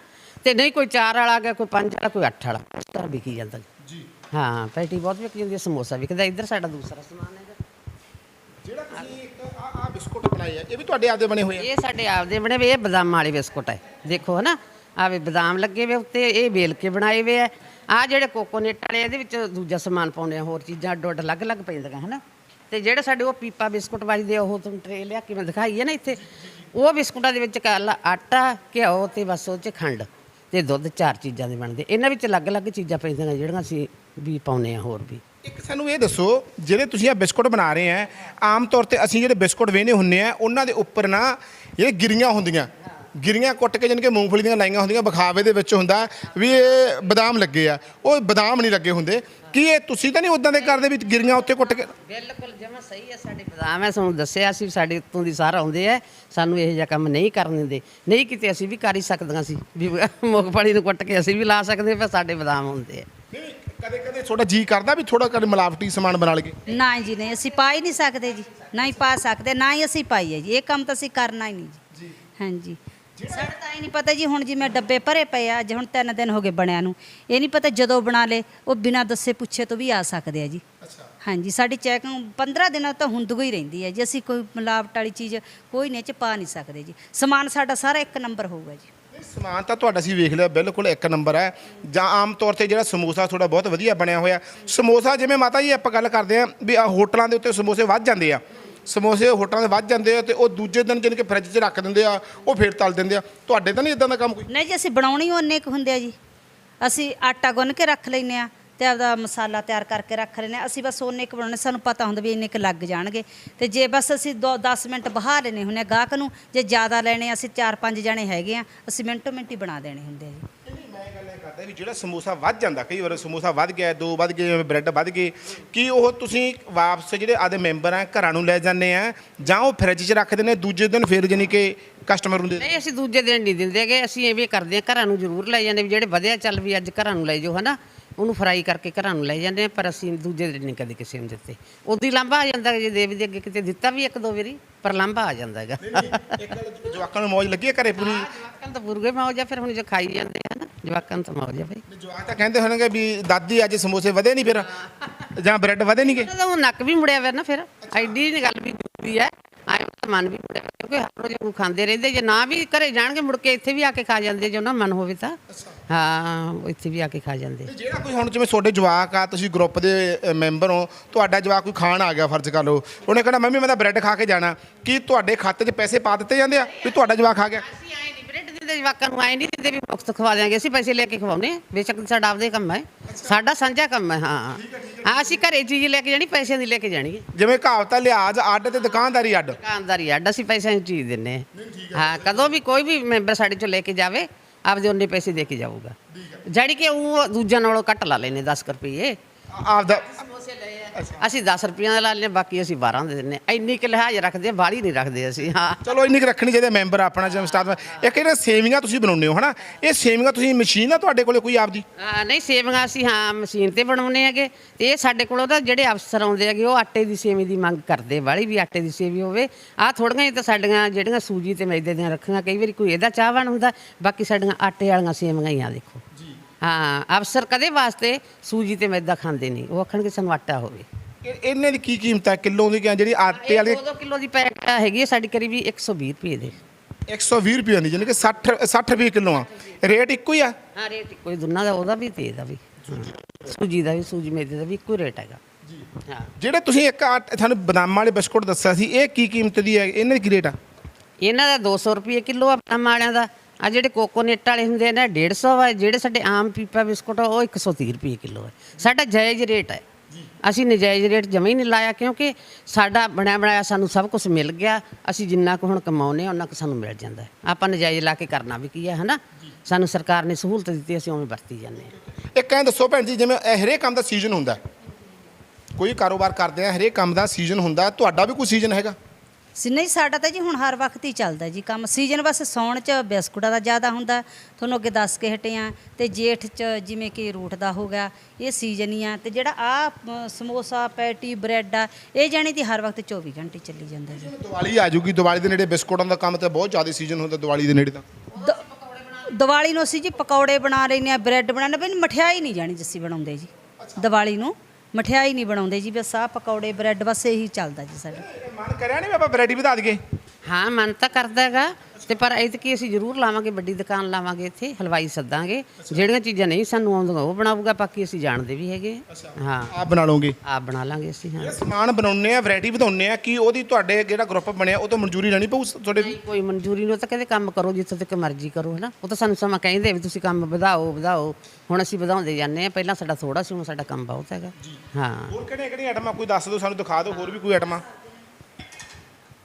ਤੇ ਨਹੀਂ ਕੋਈ 4 ਵਾਲਾ ਆ ਗਿਆ ਕੋਈ 5 ਵਾਲਾ ਕੋਈ 8 ਵਾਲਾ। ਇਸ ਤਰ੍ਹਾਂ ਵਿਕੀ ਜਾਂਦਾ ਜੀ। ਹਾਂ ਪੈਟੀ ਬਹੁਤ ਵਿਕ ਜਾਂਦੀ ਹੈ ਸਮੋਸਾ ਵਿਕਦਾ। ਇੱਧਰ ਸਾਡਾ ਦੂਸਰਾ ਸਮਾਨ ਹੈਗਾ। ਜਿਹੜਾ ਤੁਸੀਂ ਇੱਕ ਆ ਆ ਬਿਸਕੁਟ ਬਣਾਏ ਆ ਇਹ ਵੀ ਤੁਹਾਡੇ ਆਪਦੇ ਬਣੇ ਹੋਏ ਆ? ਇਹ ਸਾਡੇ ਆਪਦੇ ਬਣੇ ਵੇ ਇਹ ਬਦਾਮ ਵਾਲੇ ਬਿਸਕੁਟ ਹੈ ਦੇਖੋ ਹਨਾ ਆਵੇ ਬਦਾਮ ਲੱਗੇ ਵੇ ਉੱਤੇ ਇਹ ਵੇਲ ਕੇ ਬਣਾਏ ਵੇ ਆ। ਆ ਜਿਹੜੇ ਕੋਕੋਨਟ ਵਾਲੇ ਇਹਦੇ ਵਿੱਚ ਦੂਜਾ ਸਮਾਨ ਪਾਉਂਦੇ ਆ ਹੋਰ ਚੀਜ਼ਾਂ ਅੱਡ ਅਲੱਗ-ਅਲੱਗ ਪੈਂਦੀਆਂ ਹਨਾ। ਤੇ ਜਿਹੜੇ ਸਾਡੇ ਉਹ ਪੀਪਾ ਬਿਸਕੁਟ ਵੱਜਦੇ ਆ, ਉਹ ਤੁਹਾਨੂੰ ਟਰੇ ਲਿਆ ਕੇ ਮੈਂ ਦਿਖਾਈ ਹੈ ਨਾ ਇੱਥੇ। ਉਹ ਬਿਸਕੁਟਾਂ ਦੇ ਵਿੱਚ ਕਾਲਾ ਆਟਾ ਘਿਓ ਤੇ ਬਸ ਉਹ ਚ ਖੰਡ। ਤੇ ਦੁੱਧ ਚਾਰ ਚੀਜ਼ਾਂ ਦੇ ਬਣਦੇ। ਇਹਨਾਂ ਵਿੱਚ ਅਲੱਗ-ਅਲੱਗ ਚੀਜ਼ਾਂ ਪੈਂਦੀਆਂ ਨੇ ਜਿਹੜੀਆਂ ਅਸੀਂ ਵੀ ਪਾਉਨੇ ਆ ਹੋਰ ਵੀ। ਇੱਕ ਸਾਨੂੰ ਇਹ ਦੱਸੋ, ਜਿਹੜੇ ਤੁਸੀਂ ਆ ਬਿਸਕੁਟ ਬਣਾ ਰਹੇ ਆ ਆਮ ਤੌਰ ਤੇ ਅਸੀਂ ਜਿਹੜੇ ਬਿਸਕੁਟ ਵੇਨੇ ਹੁੰਨੇ ਆ, ਉਹਨਾਂ ਦੇ ਉੱਪਰ ਨਾ ਇਹ ਗਿਰੀਆਂ ਹੁੰਦੀਆਂ, ਗਿਰੀਆਂ ਕੁੱਟ ਕੇ ਜਾਣੀ ਕਿ ਮੂੰਗਫਲੀ ਦੀਆਂ ਲਾਈਆਂ ਹੁੰਦੀਆਂ, ਵਿਖਾਵੇ ਦੇ ਵਿੱਚ ਹੁੰਦਾ ਵੀ ਇਹ ਬਦਾਮ ਲੱਗੇ ਆ। ਉਹ ਬਦਾਮ ਨਹੀਂ ਲੱਗੇ ਹੁੰਦੇ। ਕੀ ਇਹ ਤੁਸੀਂ ਤਾਂ ਨਹੀਂ ਉਦਾਂ ਦੇ ਕਰਦੇ ਵਿੱਚ ਗਿਰੀਆਂ ਉੱਤੇ ਕੁੱਟ ਕੇ ਬਿਲਕੁਲ ਜਮਾ ਸਹੀ ਹੈ ਸਾਡੇ ਬਦਾਮ ਹੈ ਤੁਹਾਨੂੰ ਦੱਸਿਆ ਸੀ ਸਾਡੇ ਉੱਤੋਂ ਦੀ ਸਾਰ ਆਉਂਦੇ ਆ ਸਾਨੂੰ ਇਹੋ ਜਿਹਾ ਕੰਮ ਨਹੀਂ ਕਰਨ ਦਿੰਦੇ। ਨਹੀਂ ਕਿਤੇ ਅਸੀਂ ਵੀ ਕਰ ਹੀ ਸਕਦੀਆਂ ਸੀ ਵੀ ਮੂੰਗਫਲੀ ਨੂੰ ਕੁੱਟ ਕੇ ਅਸੀਂ ਵੀ ਲਾ ਸਕਦੇ ਪਰ ਸਾਡੇ ਬਦਾਮ ਹੁੰਦੇ ਆ। ਕਦੇ ਕਦੇ ਥੋੜਾ ਜੀ ਕਰਦਾ ਵੀ ਥੋੜਾ ਕਦੇ ਮਿਲਾਵਟੀ ਸਮਾਨ ਬਣਾ ਲਈਏ? ਨਾ ਜੀ ਨਹੀਂ ਅਸੀਂ ਪਾ ਹੀ ਨਹੀਂ ਸਕਦੇ ਜੀ। ਨਾ ਹੀ ਪਾ ਸਕਦੇ ਨਾ ਹੀ ਅਸੀਂ ਪਾਈਏ ਜੀ। ਇਹ ਕੰਮ ਤਾਂ ਅਸੀਂ ਕਰਨਾ ਹੀ ਨਹੀਂ ਜੀ। ਹਾਂਜੀ। ਸਾਡਾ ਤਾਂ ਹੀ ਨਹੀਂ ਪਤਾ ਜੀ ਹੁਣ ਜਿਵੇਂ ਡੱਬੇ ਭਰੇ ਪਏ ਆ ਅੱਜ ਹੁਣ ਤਿੰਨ ਦਿਨ ਹੋ ਗਏ ਬਣਿਆ ਨੂੰ। ਇਹ ਨਹੀਂ ਪਤਾ ਜਦੋਂ ਬਣਾ ਲੇ ਉਹ ਬਿਨਾਂ ਦੱਸੇ ਪੁੱਛੇ ਤੋਂ ਵੀ ਆ ਸਕਦੇ ਆ ਜੀ। ਹਾਂਜੀ ਸਾਡੀ ਚੈਕਿੰਗ 15 ਦਿਨਾਂ ਤੋਂ ਹੁੰਦਗੋ ਹੀ ਰਹਿੰਦੀ ਹੈ ਜੀ ਅਸੀਂ ਕੋਈ ਮਿਲਾਵਟ ਵਾਲੀ ਚੀਜ਼ ਕੋਈ ਨਹੀਂ ਇਹ ਚ ਪਾ ਨਹੀਂ ਸਕਦੇ ਜੀ। ਸਮਾਨ ਸਾਡਾ ਸਾਰਾ ਇੱਕ ਨੰਬਰ ਹੋਊਗਾ ਜੀ। ਸਮਾਨ ਤਾਂ ਤੁਹਾਡਾ ਅਸੀਂ ਵੇਖ ਲਿਆ ਬਿਲਕੁਲ ਇੱਕ ਨੰਬਰ ਹੈ। ਜਾਂ ਆਮ ਤੌਰ ਤੇ ਜਿਹੜਾ ਸਮੋਸਾ ਥੋੜਾ ਬਹੁਤ ਵਧੀਆ ਬਣਿਆ ਹੋਇਆ। ਸਮੋਸਾ ਜਿਵੇਂ ਮਾਤਾ ਜੀ ਆਪਾਂ ਗੱਲ ਕਰਦੇ ਆ ਵੀ ਆ ਹੋਟਲਾਂ ਦੇ ਉੱਤੇ ਸਮੋਸੇ ਵੱਧ ਜਾਂਦੇ ਆ। ਸਮੋਸੇ ਹੋਟਲਾਂ ਦੇ ਵੱਧ ਜਾਂਦੇ ਆ ਤੇ ਉਹ ਦੂਜੇ ਦਿਨ ਜਿਨ ਕਿ ਫ੍ਰਿਜ 'ਚ ਰੱਖ ਦਿੰਦੇ ਆ ਉਹ ਫੇਰ ਤਲ ਦਿੰਦੇ ਆ। ਤੁਹਾਡੇ ਤਾਂ ਨਹੀਂ ਇਦਾਂ ਦਾ ਕੰਮ ਕੋਈ? ਨਹੀਂ ਜੀ ਅਸੀਂ ਬਣਾਉਣੀ ਹੀ ਉਹਨੇ ਕੁ ਹੁੰਦੇ ਆ ਜੀ। ਅਸੀਂ ਆਟਾ ਗੁੰਨ ਕੇ ਰੱਖ ਲੈਨੇ ਆ ਤੇ ਆਪਦਾ ਮਸਾਲਾ ਤਿਆਰ ਕਰਕੇ ਰੱਖ ਲੈਨੇ ਆ। ਅਸੀਂ ਬਸ ਉਹਨੇ ਕੁ ਬਣਾਉਣੇ ਸਾਨੂੰ ਪਤਾ ਹੁੰਦਾ ਵੀ ਇੰਨੇ ਕੁ ਲੱਗ ਜਾਣਗੇ। ਤੇ ਜੇ ਬਸ ਅਸੀਂ 10 ਮਿੰਟ ਬਹਾ ਲੈਨੇ ਹੁੰਨੇ ਆ ਗਾਹਕ ਨੂੰ ਜੇ ਜ਼ਿਆਦਾ ਲੈਣੇ ਆ, ਅਸੀਂ 4-5 ਜਣੇ ਹੈਗੇ ਆ ਅਸੀਂ ਮਿੰਟੋ ਮਿੰਟ ਹੀ ਬਣਾ ਦੇਣੇ ਹੁੰਦੇ ਆ ਜੀ। ਮੈਂ ਗੱਲ ਇਹ ਕਰਦਾ ਵੀ ਜਿਹੜਾ ਸਮੋਸਾ ਵੱਧ ਜਾਂਦਾ, ਕਈ ਵਾਰ ਸਮੋਸਾ ਵੱਧ ਗਿਆ, ਦੋ ਵੱਧ ਗਏ, ਜਿਵੇਂ ਬ੍ਰੈਡ ਵੱਧ ਗਏ, ਕੀ ਉਹ ਤੁਸੀਂ ਵਾਪਸ ਜਿਹੜੇ ਆਦੇ ਮੈਂਬਰ ਆ, ਘਰਾਂ ਨੂੰ ਲੈ ਜਾਂਦੇ ਆ, ਜਾਂ ਉਹ ਫ੍ਰਿਜ 'ਚ ਰੱਖਦੇ ਨੇ, ਦੂਜੇ ਦਿਨ ਫੇਰ ਜਾਨੀ ਕਿ ਕਸਟਮਰ ਨੂੰ ਦੇ ਨਹੀਂ, ਅਸੀਂ ਦੂਜੇ ਦਿਨ ਨਹੀਂ ਦਿੰਦੇ ਹੈਗੇ, ਅਸੀਂ ਐਵੇਂ ਕਰਦੇ ਆ, ਘਰਾਂ ਨੂੰ ਜ਼ਰੂਰ ਲੈ ਜਾਂਦੇ ਵੀ ਜਿਹੜੇ ਵਧਿਆ ਚੱਲ ਵੀ ਅੱਜ ਘਰਾਂ ਨੂੰ ਲੈ ਜਾਓ, ਹਨਾ? ਉਹਨੂੰ ਫਰਾਈ ਕਰਕੇ ਘਰਾਂ ਨੂੰ ਲੈ ਜਾਂਦੇ ਆ ਪਰ ਅਸੀਂ ਦੂਜੇ ਦਿਨ ਨਹੀਂ ਕਦੇ ਕਿਸੇ ਨੂੰ ਦਿੱਤੇ। ਉਦੀ ਲਾਂਭਾ ਆ ਜਾਂਦਾ ਜੇ ਦੇਵ ਦੇ ਅੱਗੇ ਕਿਤੇ ਦਿੱਤਾ ਵੀ ਇੱਕ ਦੋ ਵਾਰੀ ਪਰ ਲਾਂਭਾ ਆ ਜਾਂਦਾ ਹੈਗਾ। ਇੱਕ ਗੱਲ ਜਵਾਕਾਂ ਨੂੰ ਮੌਜ ਲੱਗੀ ਹੈ ਘਰੇ ਪੂਰੀ? ਜਵਾਕਾਂ ਤਾਂ ਬੁਰਗੇ ਮੌਜ ਆ ਫਿਰ ਹੁਣ ਜੇ ਖਾਈ ਜਾਂਦੇ ਆ ਨਾ ਜਵਾਕਾਂ ਤਾਂ ਮੌਜ ਆ ਭਾਈ ਜਵਾਕ ਤਾਂ ਕਹਿੰਦੇ ਹੋਣਗੇ ਵੀ ਦਾਦੀ ਅੱਜ ਸਮੋਸੇ ਵਧੇ ਨਹੀਂ ਫਿਰ ਜਾਂ ਬ੍ਰੈਡ ਵਧੇ ਨਹੀਂਗੇ ਉਹ ਨੱਕ ਵੀ ਮੁੜਿਆ ਵੇ ਨਾ ਫਿਰ ਐਡੀ ਨਹੀਂ ਗੱਲ ਵੀ ਹੁੰਦੀ ਹੈ। ਆਏ ਤਾਂ ਮਨ ਵੀ ਮੁੜਿਆ ਕਿਉਂਕਿ ਹਰ ਰੋਜ਼ ਉਹ ਖਾਂਦੇ ਰਹਿੰਦੇ ਜੇ ਨਾ ਵੀ ਘਰੇ ਜਾਣਗੇ ਮੁੜ ਕੇ ਇੱਥੇ ਵੀ ਆ ਕੇ ਖਾ ਜਾਂਦੇ ਜੇ ਉਹਨਾਂ ਮਨ ਹੋਵੇ ਤਾਂ। ਹਾਂ ਉਹ ਇੱਥੇ ਵੀ ਆ ਕੇ ਖਾ ਜਾਂਦੇ। ਤੇ ਜਿਹੜਾ ਕੋਈ ਹੁਣ ਜਿਵੇਂ ਤੁਹਾਡੇ ਜਵਾਕ ਆ ਤੁਸੀਂ ਗਰੁੱਪ ਦੇ ਮੈਂਬਰ ਹੋ ਤੁਹਾਡਾ ਜਵਾਕ ਕੋਈ ਖਾਣ ਆ ਗਿਆ ਫਰਜ਼ ਕਰ ਲਓ। ਉਹਨੇ ਕਹਿਣਾ ਮੰਮੀ ਮੈਂ ਤਾਂ ਬ੍ਰੈਡ ਖਾ ਕੇ ਜਾਣਾ। ਕੀ ਤੁਹਾਡੇ ਖਾਤੇ 'ਚ ਪੈਸੇ ਪਾ ਦਿੱਤੇ ਜਾਂਦੇ ਆ ਵੀ ਤੁਹਾਡਾ ਜਵਾਕ ਖਾ ਗਿਆ? ਅਸੀਂ ਦਿੰਦੇ ਜਵਾਕਾਂ ਨੂੰ ਆਏ ਨਹੀਂ ਦਿੰਦੇ ਵੀ ਮੁਫਤ ਖਵਾ ਦਿਆਂਗੇ ਅਸੀਂ ਪੈਸੇ ਲੈ ਕੇ ਖਵਾਉਨੇ ਆ। ਬੇਸ਼ੱਕ ਸਾਡਾ ਆਪਦੇ ਕੰਮ ਹੈ। ਸਾਡਾ ਸਾਂਝਾ ਕੰਮ ਹੈ ਹਾਂ ਹਾਂ। ਅਸੀਂ ਘਰੇ ਚੀਜ਼ ਲੈ ਕੇ ਜਾਣੀ ਪੈਸੇ ਦੀ ਲੈ ਕੇ ਜਾਣੀ ਹੈ। ਜਿਵੇਂ ਕਹਾਵਤ ਆ ਲਿਹਾਜ਼ ਅੱਡ ਤੇ ਦੁਕਾਨਦਾਰੀ ਅੱਡ। ਦੁਕਾਨਦਾਰੀ ਅੱਡ ਅਸੀਂ ਪੈਸਿਆਂ ਦੀ ਚੀਜ਼ ਦਿੰਨੇ ਆ ਹਾਂ। ਕਦੋਂ ਵੀ ਕੋਈ ਵੀ ਮੈਂਬਰ ਸਾਡੇ ਚੋਂ ਲੈ ਕੇ ਜਾਵੇ ਆਪਦੇ ਉਹਨੇ ਪੈਸੇ ਦੇ ਕੇ ਜਾਊਗਾ। ਜੜੀ ਕਿ ਉਹ ਦੂਜਿਆਂ ਨਾਲੋਂ ਘੱਟ ਲਾ ਲੈਨੇ 10 ਰੁਪਏ ਆਪਦਾ ਅਸੀਂ 10 ਰੁਪਈਆਂ ਦਾ ਲਾ ਲੈਨੇ ਬਾਕੀ ਅਸੀਂ 12 ਦੇ ਦਿੰਨੇ। ਇੰਨੀ ਕਿ ਲਿਹਾਜ਼ ਰੱਖਦੇ ਆ ਬਾਹਲੀ ਨਹੀਂ ਰੱਖਦੇ ਅਸੀਂ ਹਾਂ। ਚਲੋ ਇੰਨੀ ਕੁ ਰੱਖਣੀ ਚਾਹੀਦੀ ਮੈਂਬਰ ਆਪਣਾ ਜਿਵੇਂ ਸਟਾਫ ਇੱਕ ਇਹਨਾਂ ਸੇਵੀਆਂ ਤੁਸੀਂ ਬਣਾਉਂਦੇ ਹੋ ਹਨਾ? ਇਹ ਸੇਵੀਆਂ ਤੁਸੀਂ ਮਸ਼ੀਨ ਆ ਤੁਹਾਡੇ ਕੋਲੇ ਕੋਈ ਆਪਦੀ? ਹਾਂ, ਨਹੀਂ ਸੇਵੀਆਂ ਅਸੀਂ ਹਾਂ ਮਸ਼ੀਨ ਤੇ ਬਣਾਉਨੇ ਹੈਗੇ। ਤੇ ਇਹ ਸਾਡੇ ਕੋਲ ਉਹਦਾ ਜਿਹੜੇ ਅਫਸਰ ਆਉਂਦੇ ਹੈਗੇ ਉਹ ਆਟੇ ਦੀ ਸੇਵੀ ਦੀ ਮੰਗ ਕਰਦੇ। ਵਾਲੀ ਵੀ ਆਟੇ ਦੀ ਸੇਵੀ ਹੋਵੇ। ਆਹ ਥੋੜੀਆਂ ਹੀ ਤਾਂ ਸਾਡੀਆਂ ਜਿਹੜੀਆਂ ਸੂਜੀ ਤੇ ਮੈਦੇ ਦੀਆਂ ਰੱਖੀਆਂ ਕਈ ਵਾਰੀ ਕੋਈ ਇਹਦਾ ਚਾਹਵਾਨ ਹੁੰਦਾ। ਬਾਕੀ ਸਾਡੀਆਂ ਆਟੇ ਵਾਲੀਆਂ ਸੇਵੀਆਂ ਹੀ ਆ ਦੇਖੋ। ਹਾਂ ਅਫਸਰ ਕਦੇ ਵਾਸਤੇ ਸੂਜੀ ਤੇ ਮੈਦਾ ਖਾਂਦੇ ਨਹੀਂ। ਉਹ ਆਖਣਗੇ ਸਾਨੂੰ ਆਟਾ ਹੋਵੇ। ਇਹ- ਇਹਨਾਂ ਦੀ ਕੀ ਕੀਮਤ ਹੈ ਕਿਲੋ ਦੀ ਕਿਆ ਜਿਹੜੀ ਆਟੇ ਵਾਲੀ 2 ਕਿਲੋ ਦੀ ਪੈਕਟ ਹੈਗੀ ਹੈ ਸਾਡੀ ਕਰੀਬੀ 120 ਰੁਪਏ ਦੇ। 120 ਰੁਪਏ ਦੀ ਜਾਨੀ ਕਿ 60 60 ਰੁਪਏ ਕਿਲੋ ਆ। ਰੇਟ ਇੱਕੋ ਹੀ ਆ? ਹਾਂ ਰੇਟ ਕੋਈ ਦੋਨਾਂ ਦਾ ਉਹਦਾ ਵੀ ਤੇ ਇਹਦਾ ਵੀ। ਹਾਂ। ਸੂਜੀ ਦਾ ਵੀ ਸੂਜੀ ਮੈਦੇ ਦਾ ਵੀ ਇੱਕੋ ਰੇਟ ਹੈਗਾ। ਹਾਂ। ਜਿਹੜੇ ਤੁਸੀਂ ਇੱਕ ਆਟ- ਤੁਹਾਨੂੰ ਬਦਾਮਾਂ ਵਾਲੇ ਬਿਸਕੁਟ ਦੱਸਿਆ ਸੀ ਇਹ ਕੀ ਕੀਮਤ ਦੀ ਹੈ? ਇਹਨਾਂ ਦੀ ਕੀ ਰੇਟ ਆ? ਇਹਨਾਂ ਦਾ 200 ਰੁਪਏ ਕਿਲੋ ਆ ਬਦਾਮ ਵਾਲਿਆਂ ਦਾ। ਆ ਜਿਹੜੇ ਕੋਕੋਨਟ ਵਾਲੇ ਹੁੰਦੇ ਨੇ 150 ਆ ਜਿਹੜੇ ਸਾਡੇ ਆਮ ਪੀਪਾ ਬਿਸਕੁਟ ਆ ਉਹ 130 ਰੁਪਏ ਕਿਲੋ ਹੈ ਸਾਡਾ ਜਾਇਜ਼ ਰੇਟ ਹੈ ਅਸੀਂ ਨਜਾਇਜ਼ ਰੇਟ ਜਮਾ ਹੀ ਨਹੀਂ ਲਾਇਆ ਕਿਉਂਕਿ ਸਾਡਾ ਬਣਿਆ ਬਣਾਇਆ ਸਾਨੂੰ ਸਭ ਕੁਝ ਮਿਲ ਗਿਆ। ਅਸੀਂ ਜਿੰਨਾ ਕੁ ਹੁਣ ਕਮਾਉਨੇ ਆ ਉਹਨਾਂ ਕੁ ਸਾਨੂੰ ਮਿਲ ਜਾਂਦਾ ਹੈ। ਆਪਾਂ ਨਜਾਇਜ਼ ਲਾ ਕੇ ਕਰਨਾ ਵੀ ਕੀ ਹੈ ਹਨਾ? ਸਾਨੂੰ ਸਰਕਾਰ ਨੇ ਸਹੂਲਤ ਦਿੱਤੀ ਅਸੀਂ ਉਵੇਂ ਵਰਤੀ ਜਾਂਦੇ ਹਾਂ। ਇੱਕ ਐਂ ਦੱਸੋ ਭੈਣ ਜੀ ਜਿਵੇਂ ਇਹ ਹਰੇਕ ਕੰਮ ਦਾ ਸੀਜ਼ਨ ਹੁੰਦਾ ਹੈ। ਕੋਈ ਕਾਰੋਬਾਰ ਕਰਦੇ ਆ ਹਰੇਕ ਕੰਮ ਦਾ ਸੀਜ਼ਨ ਹੁੰਦਾ ਤੁਹਾਡਾ ਵੀ ਕੋਈ ਸੀਜ਼ਨ ਹੈਗਾ? ਸੀ। ਨਹੀਂ ਸਾਡਾ ਤਾਂ ਜੀ ਹੁਣ ਹਰ ਵਕਤ ਹੀ ਚੱਲਦਾ ਜੀ ਕੰਮ। ਸੀਜ਼ਨ ਬਸ ਸੌਣ ਚ ਬਿਸਕੁਟਾਂ ਦਾ ਜ਼ਿਆਦਾ ਹੁੰਦਾ। ਤੁਹਾਨੂੰ ਅੱਗੇ ਦੱਸ ਕੇ ਹਟੇ ਆ। ਤੇ ਜੇਠ ਚ ਜਿਵੇਂ ਕਿ ਰੂਟ ਦਾ ਹੋ ਗਿਆ ਇਹ ਸੀਜ਼ਨ ਹੀ ਆ। ਤੇ ਜਿਹੜਾ ਆ ਸਮੋਸਾ ਪੈਟੀ ਬ੍ਰੈਡ ਆ ਇਹ ਜਾਣੀ ਦੀ ਹਰ ਵਕਤ 24 ਘੰਟੇ ਚੱਲੀ ਜਾਂਦਾ ਜੀ। ਦੀਵਾਲੀ ਆ ਜੂਗੀ। ਦੀਵਾਲੀ ਦੇ ਨੇੜੇ ਬਿਸਕੁਟਾਂ ਦਾ ਕੰਮ ਤਾਂ ਬਹੁਤ ਜ਼ਿਆਦਾ ਸੀਜ਼ਨ ਹੁੰਦਾ ਦੀਵਾਲੀ ਦੇ ਨੇੜੇ ਤਾਂ। ਦ- ਦੀਵਾਲੀ ਨੂੰ ਅਸੀਂ ਜੀ ਪਕੌੜੇ ਬਣਾ ਲੈਨੇ ਆ ਬ੍ਰੈਡ ਬਣਾਉਂਦੇ ਪਰ ਮਠਿਆਈ ਨਹੀਂ ਜਾਣੀ ਜਿੱਸੀ ਬਣਾਉਂਦੇ ਜੀ। ਦੀਵਾਲੀ ਨੂੰ ਮਠਿਆਈ ਨਹੀਂ ਬਣਾਉਂਦੇ ਜੀ ਬਸ ਆ ਪਕੌੜੇ ਬ੍ਰੈਡ ਬਸ ਇਹੀ ਚੱਲਦਾ ਜੀ ਸਾਡਾ। ਮਨ ਕਰਿਆ ਨਹੀਂ ਵੀ ਆਪਾਂ ਵੈਰਾਈਟੀ ਵਧਾ ਦਈਏ? ਹਾਂ ਮਨ ਤਾਂ ਕਰਦਾ ਹੈਗਾ। ਤੇ ਪਰ ਐਤਕੀ ਅਸੀਂ ਜ਼ਰੂਰ ਲਾਵਾਂਗੇ ਵੱਡੀ ਦੁਕਾਨ ਲਾਵਾਂਗੇ ਇੱਥੇ ਹਲਵਾਈ ਸੱਦਾਂਗੇ। ਜਿਹੜੀਆਂ ਚੀਜ਼ਾਂ ਨਹੀਂ ਸਾਨੂੰ ਆਉਂਦੀਆਂ ਉਹ ਬਣਾਊਗਾ ਬਾਕੀ ਅਸੀਂ ਜਾਣਦੇ ਵੀ ਹੈਗੇ। ਹਾਂ। ਆਪ ਬਣਾ ਲਓਗੇ? ਆਪ ਬਣਾ ਲਾਂਗੇ ਅਸੀਂ ਹਾਂ। ਇਹ ਸਮਾਨ ਬਣਾਉਣੇ ਆ ਵੈਰਾਈਟੀ ਵਧਾਉਣੇ ਆ ਕਿ ਉਹਦੀ ਤੁਹਾਡੇ ਜਿਹੜਾ ਗਰੁੱਪ ਬਣਿਆ ਉਹ ਤੋਂ ਮਨਜ਼ੂਰੀ ਲੈਣੀ ਪਊ ਤੁਹਾਡੇ ਨਹੀਂ ਕੋਈ ਮਨਜ਼ੂਰੀ ਨਹੀਂ ਉਹ ਤਾਂ ਕਹਿੰਦੇ ਕੰਮ ਕਰੋ ਜਿੱਥੇ ਤੱਕ ਮਰਜ਼ੀ ਕਰੋ ਹਨਾ। ਉਹ ਤਾਂ ਸਾਨੂੰ ਸਮਾਂ ਕਹਿੰਦੇ ਵੀ ਤੁਸੀਂ ਕੰਮ ਵਧਾਓ ਵਧਾਓ। ਹੁਣ ਅਸੀਂ ਵਧਾਉਂਦੇ ਜਾਂਦੇ ਆ ਪਹਿਲਾਂ ਸਾਡਾ ਥੋੜਾ ਸੀ ਹੁਣ ਸਾਡਾ ਕੰਮ ਬਹੁਤ ਹੈਗਾ। ਹਾਂ। ਹੋਰ ਕਿਹੜੀਆਂ ਕਿਹੜੀਆਂ ਆਈਟਮਾਂ ਕੋਈ ਦੱਸ ਦਿਓ ਸਾਨੂੰ ਦਿਖਾ ਦਿਓ ਹੋਰ ਵੀ ਕੋਈ ਆਈਟਮਾਂ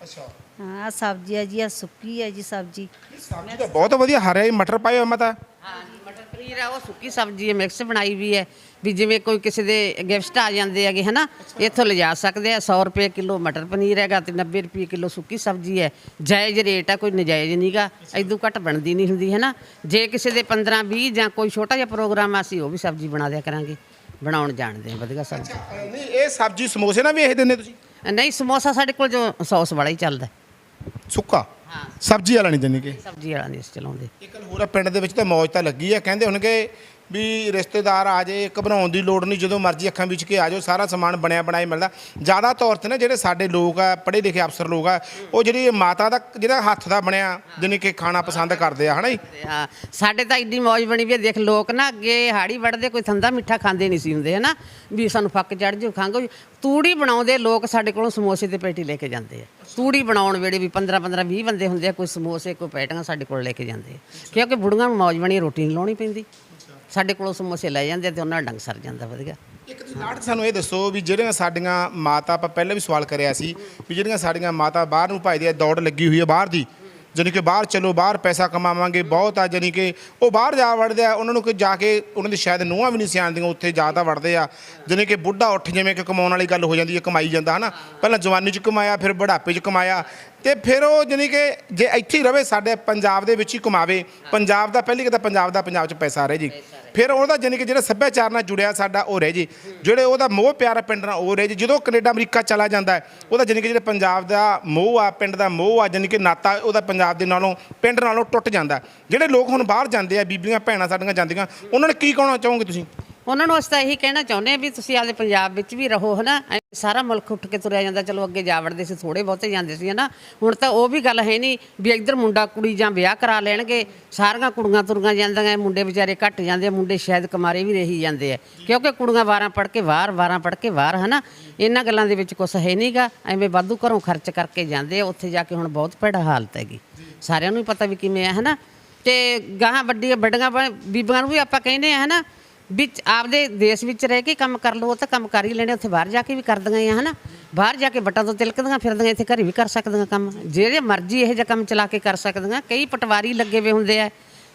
ਅੱਛਾ। ਹਾਂ ਆਹ ਸਬਜ਼ੀ ਹੈ ਜੀ ਆ ਸੁੱਕੀ ਹੈ ਜੀ ਸਬਜ਼ੀ। ਸਬਜ਼ੀ ਤਾਂ ਬਹੁਤ ਵਧੀਆ ਹਰਿਆ ਮਟਰ ਪਾਏ ਹੋਏ ਮੈਂ ਤਾਂ ਹਾਂ ਜੀ ਮਟਰ ਪਨੀਰ ਆ ਉਹ ਸੁੱਕੀ ਸਬਜ਼ੀ ਹੈ ਮਿਕਸ ਬਣਾਈ ਵੀ ਹੈ। ਵੀ ਜਿਵੇਂ ਕੋਈ ਕਿਸੇ ਦੇ ਗਿਫਟ ਆ ਜਾਂਦੇ ਹੈਗੇ ਹਨਾ ਇੱਥੋਂ ਲਿਜਾ ਸਕਦੇ ਆ 100 ਰੁਪਏ ਕਿਲੋ ਮਟਰ ਪਨੀਰ ਹੈਗਾ ਤੇ 90 ਰੁਪਏ ਕਿਲੋ ਸੁੱਕੀ ਸਬਜ਼ੀ ਹੈ। ਜਾਇਜ਼ ਰੇਟ ਆ ਕੋਈ ਨਜਾਇਜ਼ ਨਹੀਂਗਾ ਐਦੂ ਘੱਟ ਬਣਦੀ ਨਹੀਂ ਹੁੰਦੀ ਹਨਾ। ਜੇ ਕਿਸੇ ਦੇ 15 20 ਜਾਂ ਕੋਈ ਛੋਟਾ ਜਿਹਾ ਪ੍ਰੋਗਰਾਮ ਆ ਅਸੀਂ ਉਹ ਵੀ ਸਬਜ਼ੀ ਬਣਾ ਦਿਆ ਕਰਾਂਗੇ ਬਣਾਉਣ ਜਾਣਦੇ ਆ ਵਧੀਆ ਸਬਜ਼ੀ। ਨਹੀਂ ਇਹ ਸਬਜ਼ੀ ਸਮੋਸੇ ਨਾਲ ਵੀ ਇਹ ਦਿੰਦੇ ਤੁਸੀਂ? ਨਹੀਂ ਸਮੋਸਾ ਸਾਡੇ ਕੋਲ ਜੋ ਸੌਸ ਵਾਲਾ ਹੀ ਚੱਲਦਾ। ਸੁੱਕਾ? ਹਾਂ। ਸਬਜ਼ੀ ਵਾਲਾ ਨਹੀਂ ਦਿੰਦੇ ਕਿ? ਸਬਜ਼ੀ ਵਾਲਾ ਨਹੀਂ ਅਸੀਂ ਚਲਾਉਂਦੇ। ਇੱਕ ਹੋਰ ਆ, ਪਿੰਡ ਦੇ ਵਿੱਚ ਤਾਂ ਮੌਜ ਤਾਂ ਲੱਗੀ ਆ। ਕਹਿੰਦੇ ਹੋਣਗੇ ਵੀ ਰਿਸ਼ਤੇਦਾਰ ਆ ਜੇ ਘਬਰਾਉਣ ਦੀ ਲੋੜ ਨਹੀਂ ਜਦੋਂ ਮਰਜ਼ੀ ਅੱਖਾਂ ਵਿੱਚ ਕੇ ਆ ਜਾਓ ਸਾਰਾ ਸਮਾਨ ਬਣਿਆ ਬਣਾਇਆ ਮਿਲਦਾ। ਜ਼ਿਆਦਾ ਤੌਰ ਤੇ ਨਾ ਜਿਹੜੇ ਸਾਡੇ ਲੋਕ ਆ ਪੜ੍ਹੇ ਲਿਖੇ ਅਫਸਰ ਲੋਕ ਆ ਉਹ ਜਿਹੜੀ ਮਾਤਾ ਦਾ ਜਿਹੜਾ ਹੱਥ ਦਾ ਬਣਿਆ ਜਾਣੀ ਕਿ ਖਾਣਾ ਪਸੰਦ ਕਰਦੇ ਆ ਹਨਾ ਜੀ? ਹਾਂ ਸਾਡੇ ਤਾਂ ਇੰਨੀ ਮੌਜ ਬਣੀ ਵੀ ਹੈ, ਦੇਖ ਲੋਕ ਨਾ ਅੱਗੇ ਹਾੜੀ ਵੜਦੇ ਕੋਈ ਥੰਦਾ ਮਿੱਠਾ ਖਾਂਦੇ ਨਹੀਂ ਸੀ ਹੁੰਦੇ ਹਨਾ? ਵੀ ਸਾਨੂੰ ਫੱਕ ਚੜ ਜਾਊ ਖੰਘ ਹੋਊ। ਤੂੜੀ ਬਣਾਉਂਦੇ ਲੋਕ ਸਾਡੇ ਕੋਲੋਂ ਸਮੋਸੇ ਤੇ ਪੇਟੀ ਲੈ ਕੇ ਜਾਂਦੇ ਆ। ਤੂੜੀ ਬਣਾਉਣ ਵੇਲੇ ਵੀ 15 15 20 ਬੰਦੇ ਹੁੰਦੇ ਆ ਕੋਈ ਸਮੋਸੇ ਕੋਈ ਪੈਟੀਆਂ ਸਾਡੇ ਕੋਲ ਲੈ ਕੇ ਜਾਂਦੇ ਆ। ਕਿਉਂਕਿ ਬੁੜੀਆਂ ਨੂੰ ਮੌਜ ਬਣੀ ਰੋਟੀ ਨਹੀਂ ਲਾਉਣੀ ਪੈਂਦੀ। ਸਾਡੇ ਕੋਲੋਂ ਸਮੋਸੇ ਲੈ ਜਾਂਦੇ ਤੇ ਉਹਨਾਂ ਦਾ ਡੰਗ ਸਰ ਜਾਂਦਾ ਵਧੀਆ। ਇੱਕ ਤੁਸੀਂ ਲਾਟ ਸਾਨੂੰ ਇਹ ਦੱਸੋ ਵੀ ਜਿਹੜੀਆਂ ਸਾਡੀਆਂ ਮਾਤਾ ਆਪਾਂ ਪਹਿਲਾਂ ਵੀ ਸਵਾਲ ਕਰਿਆ ਸੀ ਵੀ ਜਿਹੜੀਆਂ ਸਾਡੀਆਂ ਮਾਤਾ ਬਾਹਰ ਨੂੰ ਭਜਦੇ ਆ, ਦੌੜ ਲੱਗੀ ਹੋਈ ਹੈ ਬਾਹਰ ਦੀ, ਜਾਣੀ ਕਿ ਬਾਹਰ ਚਲੋ, ਬਾਹਰ ਪੈਸਾ ਕਮਾਵਾਂਗੇ, ਬਹੁਤ ਆ ਜਾਣੀ ਕਿ ਉਹ ਬਾਹਰ ਜਾ ਵੜਦੇ ਆ, ਉਹਨਾਂ ਨੂੰ ਕਿ ਜਾ ਕੇ ਉਹਨਾਂ ਦੀ ਸ਼ਾਇਦ ਨੂੰਹਾਂ ਵੀ ਨਹੀਂ ਸਿਆਣਦੀਆਂ ਉੱਥੇ ਜ਼ਿਆਦਾ ਵੜਦੇ ਆ। ਜਾਣੀ ਕਿ ਬੁੱਢਾ ਉੱਠ ਜਿਵੇਂ ਕਿ ਕਮਾਉਣ ਵਾਲੀ ਗੱਲ ਹੋ ਜਾਂਦੀ ਹੈ, ਕਮਾਈ ਜਾਂਦਾ ਹਨਾ। ਪਹਿਲਾਂ ਜਵਾਨੀ 'ਚ ਕਮਾਇਆ, ਫਿਰ ਬੁਢਾਪੇ 'ਚ ਕਮਾਇਆ ਤੇ ਫਿਰ ਉਹ ਜਾਣੀ ਕਿ ਜੇ ਇੱਥੇ ਹੀ ਰਵੇ ਸਾਡੇ ਪੰਜਾਬ ਦੇ ਵਿੱਚ ਹੀ ਕਮਾਵੇ ਪੰਜਾਬ ਦਾ ਪਹਿਲੀ ਕਿਤਾ ਪੰਜਾਬ ਦਾ ਪੰਜਾਬ 'ਚ ਪੈਸਾ ਰਹੇ ਜੀ। ਫਿਰ ਉਹਦਾ ਜਾਣੀ ਕਿ ਜਿਹੜਾ ਸੱਭਿਆਚਾਰ ਨਾਲ ਜੁੜਿਆ ਸਾਡਾ ਉਹ ਰਹਿ ਜੇ। ਜਿਹੜੇ ਉਹਦਾ ਮੋਹ ਪਿਆਰ ਪਿੰਡ ਨਾਲ ਉਹ ਰਹਿ ਜੇ। ਜਦੋਂ ਕੈਨੇਡਾ ਅਮਰੀਕਾ ਚਲਾ ਜਾਂਦਾ ਉਹਦਾ ਜਾਣੀ ਕਿ ਜਿਹੜੇ ਪੰਜਾਬ ਦਾ ਮੋਹ ਆ ਪਿੰਡ ਦਾ ਮੋਹ ਆ ਜਾਣੀ ਕਿ ਨਾਤਾ ਉਹਦਾ ਪੰਜਾਬ ਦੇ ਨਾਲੋਂ ਪਿੰਡ ਨਾਲੋਂ ਟੁੱਟ ਜਾਂਦਾ ਜਿਹੜੇ ਲੋਕ ਹੁਣ ਬਾਹਰ ਜਾਂਦੇ ਆ ਬੀਬੀਆਂ ਭੈਣਾਂ ਸਾਡੀਆਂ ਜਾਂਦੀਆਂ ਉਹਨਾਂ ਨੂੰ ਕੀ ਕਹਿਣਾ ਚਾਹੋਗੇ ਤੁਸੀਂ? ਉਹਨਾਂ ਨੂੰ ਅਸੀਂ ਤਾਂ ਇਹੀ ਕਹਿਣਾ ਚਾਹੁੰਦੇ ਹਾਂ ਵੀ ਤੁਸੀਂ ਆਪਦੇ ਪੰਜਾਬ ਵਿੱਚ ਵੀ ਰਹੋ, ਹਨਾ? ਐਂ ਸਾਰਾ ਮੁਲਕ ਉੱਠ ਕੇ ਤੁਰਿਆ ਜਾਂਦਾ, ਚਲੋ ਅੱਗੇ ਜਾ ਵੜਦੇ ਸੀ ਥੋੜੇ ਬਹੁਤੇ ਜਾਂਦੇ ਸੀ, ਹਨਾ? ਹੁਣ ਤਾਂ ਉਹ ਵੀ ਗੱਲ ਹੈ ਨਹੀਂ ਵੀ ਇੱਧਰ ਮੁੰਡਾ ਕੁੜੀ ਜਾਂ ਵਿਆਹ ਕਰਾ ਲੈਣਗੇ, ਸਾਰੀਆਂ ਕੁੜੀਆਂ ਤੁਰੀਆਂ ਜਾਂਦੀਆਂ ਮੁੰਡੇ ਵਿਚਾਰੇ ਘੱਟ ਜਾਂਦੇ ਆ, ਮੁੰਡੇ ਸ਼ਾਇਦ ਕੁਮਾਰੇ ਵੀ ਰਹੀ ਜਾਂਦੇ ਆ। ਕਿਉਂਕਿ ਕੁੜੀਆਂ 12 ਪੜ੍ਹ ਕੇ ਬਾਹਰ 12 ਪੜ੍ਹ ਕੇ ਬਾਹਰ ਹਨਾ? ਇਹਨਾਂ ਗੱਲਾਂ ਦੇ ਵਿੱਚ ਕੁਝ ਹੈ ਨਹੀਂਗਾ, ਐਵੇਂ ਵਾਧੂ ਘਰੋਂ ਖਰਚ ਕਰਕੇ ਜਾਂਦੇ ਆ, ਉੱਥੇ ਜਾ ਕੇ ਹੁਣ ਬਹੁਤ ਭੈੜਾ ਹਾਲਤ ਹੈਗੀ। ਸਾਰਿਆਂ ਨੂੰ ਹੀ ਪਤਾ ਵੀ ਕਿਵੇਂ ਆ, ਹਨਾ? ਤੇ ਗਾਹਾਂ ਵੱਡੀਆਂ ਵੱਡੀਆਂ ਬ- ਬੀਬੀਆਂ ਨੂੰ ਵੀ ਆਪਾਂ ਕਹਿੰਦੇ ਆ, ਹਨਾ? ਵਿੱਚ ਆਪਦੇ ਦੇਸ਼ ਵਿੱਚ ਰਹਿ ਕੇ ਕੰਮ ਕਰ ਲਓ ਉਹ ਤਾਂ ਕੰਮ ਕਰ ਹੀ ਲੈਣੇ ਉੱਥੇ ਬਾਹਰ ਜਾ ਕੇ ਵੀ ਕਰਦੀਆਂ ਆ ਹਨਾ? ਬਾਹਰ ਜਾ ਕੇ ਵੱਟਾਂ ਤੋਂ ਤਿਲਕਦੀਆਂ ਫਿਰਦੀਆਂ ਇੱਥੇ ਘਰੇ ਵੀ ਕਰ ਸਕਦੀਆਂ ਕੰਮ। ਜਿਹੜੇ ਮਰਜ਼ੀ ਇਹੋ ਜਿਹਾ ਕੰਮ ਚਲਾ ਕੇ ਕਰ ਸਕਦੀਆਂ ਕਈ ਪਟਵਾਰੀ ਲੱਗੇ ਵੇ ਹੁੰਦੇ ਆ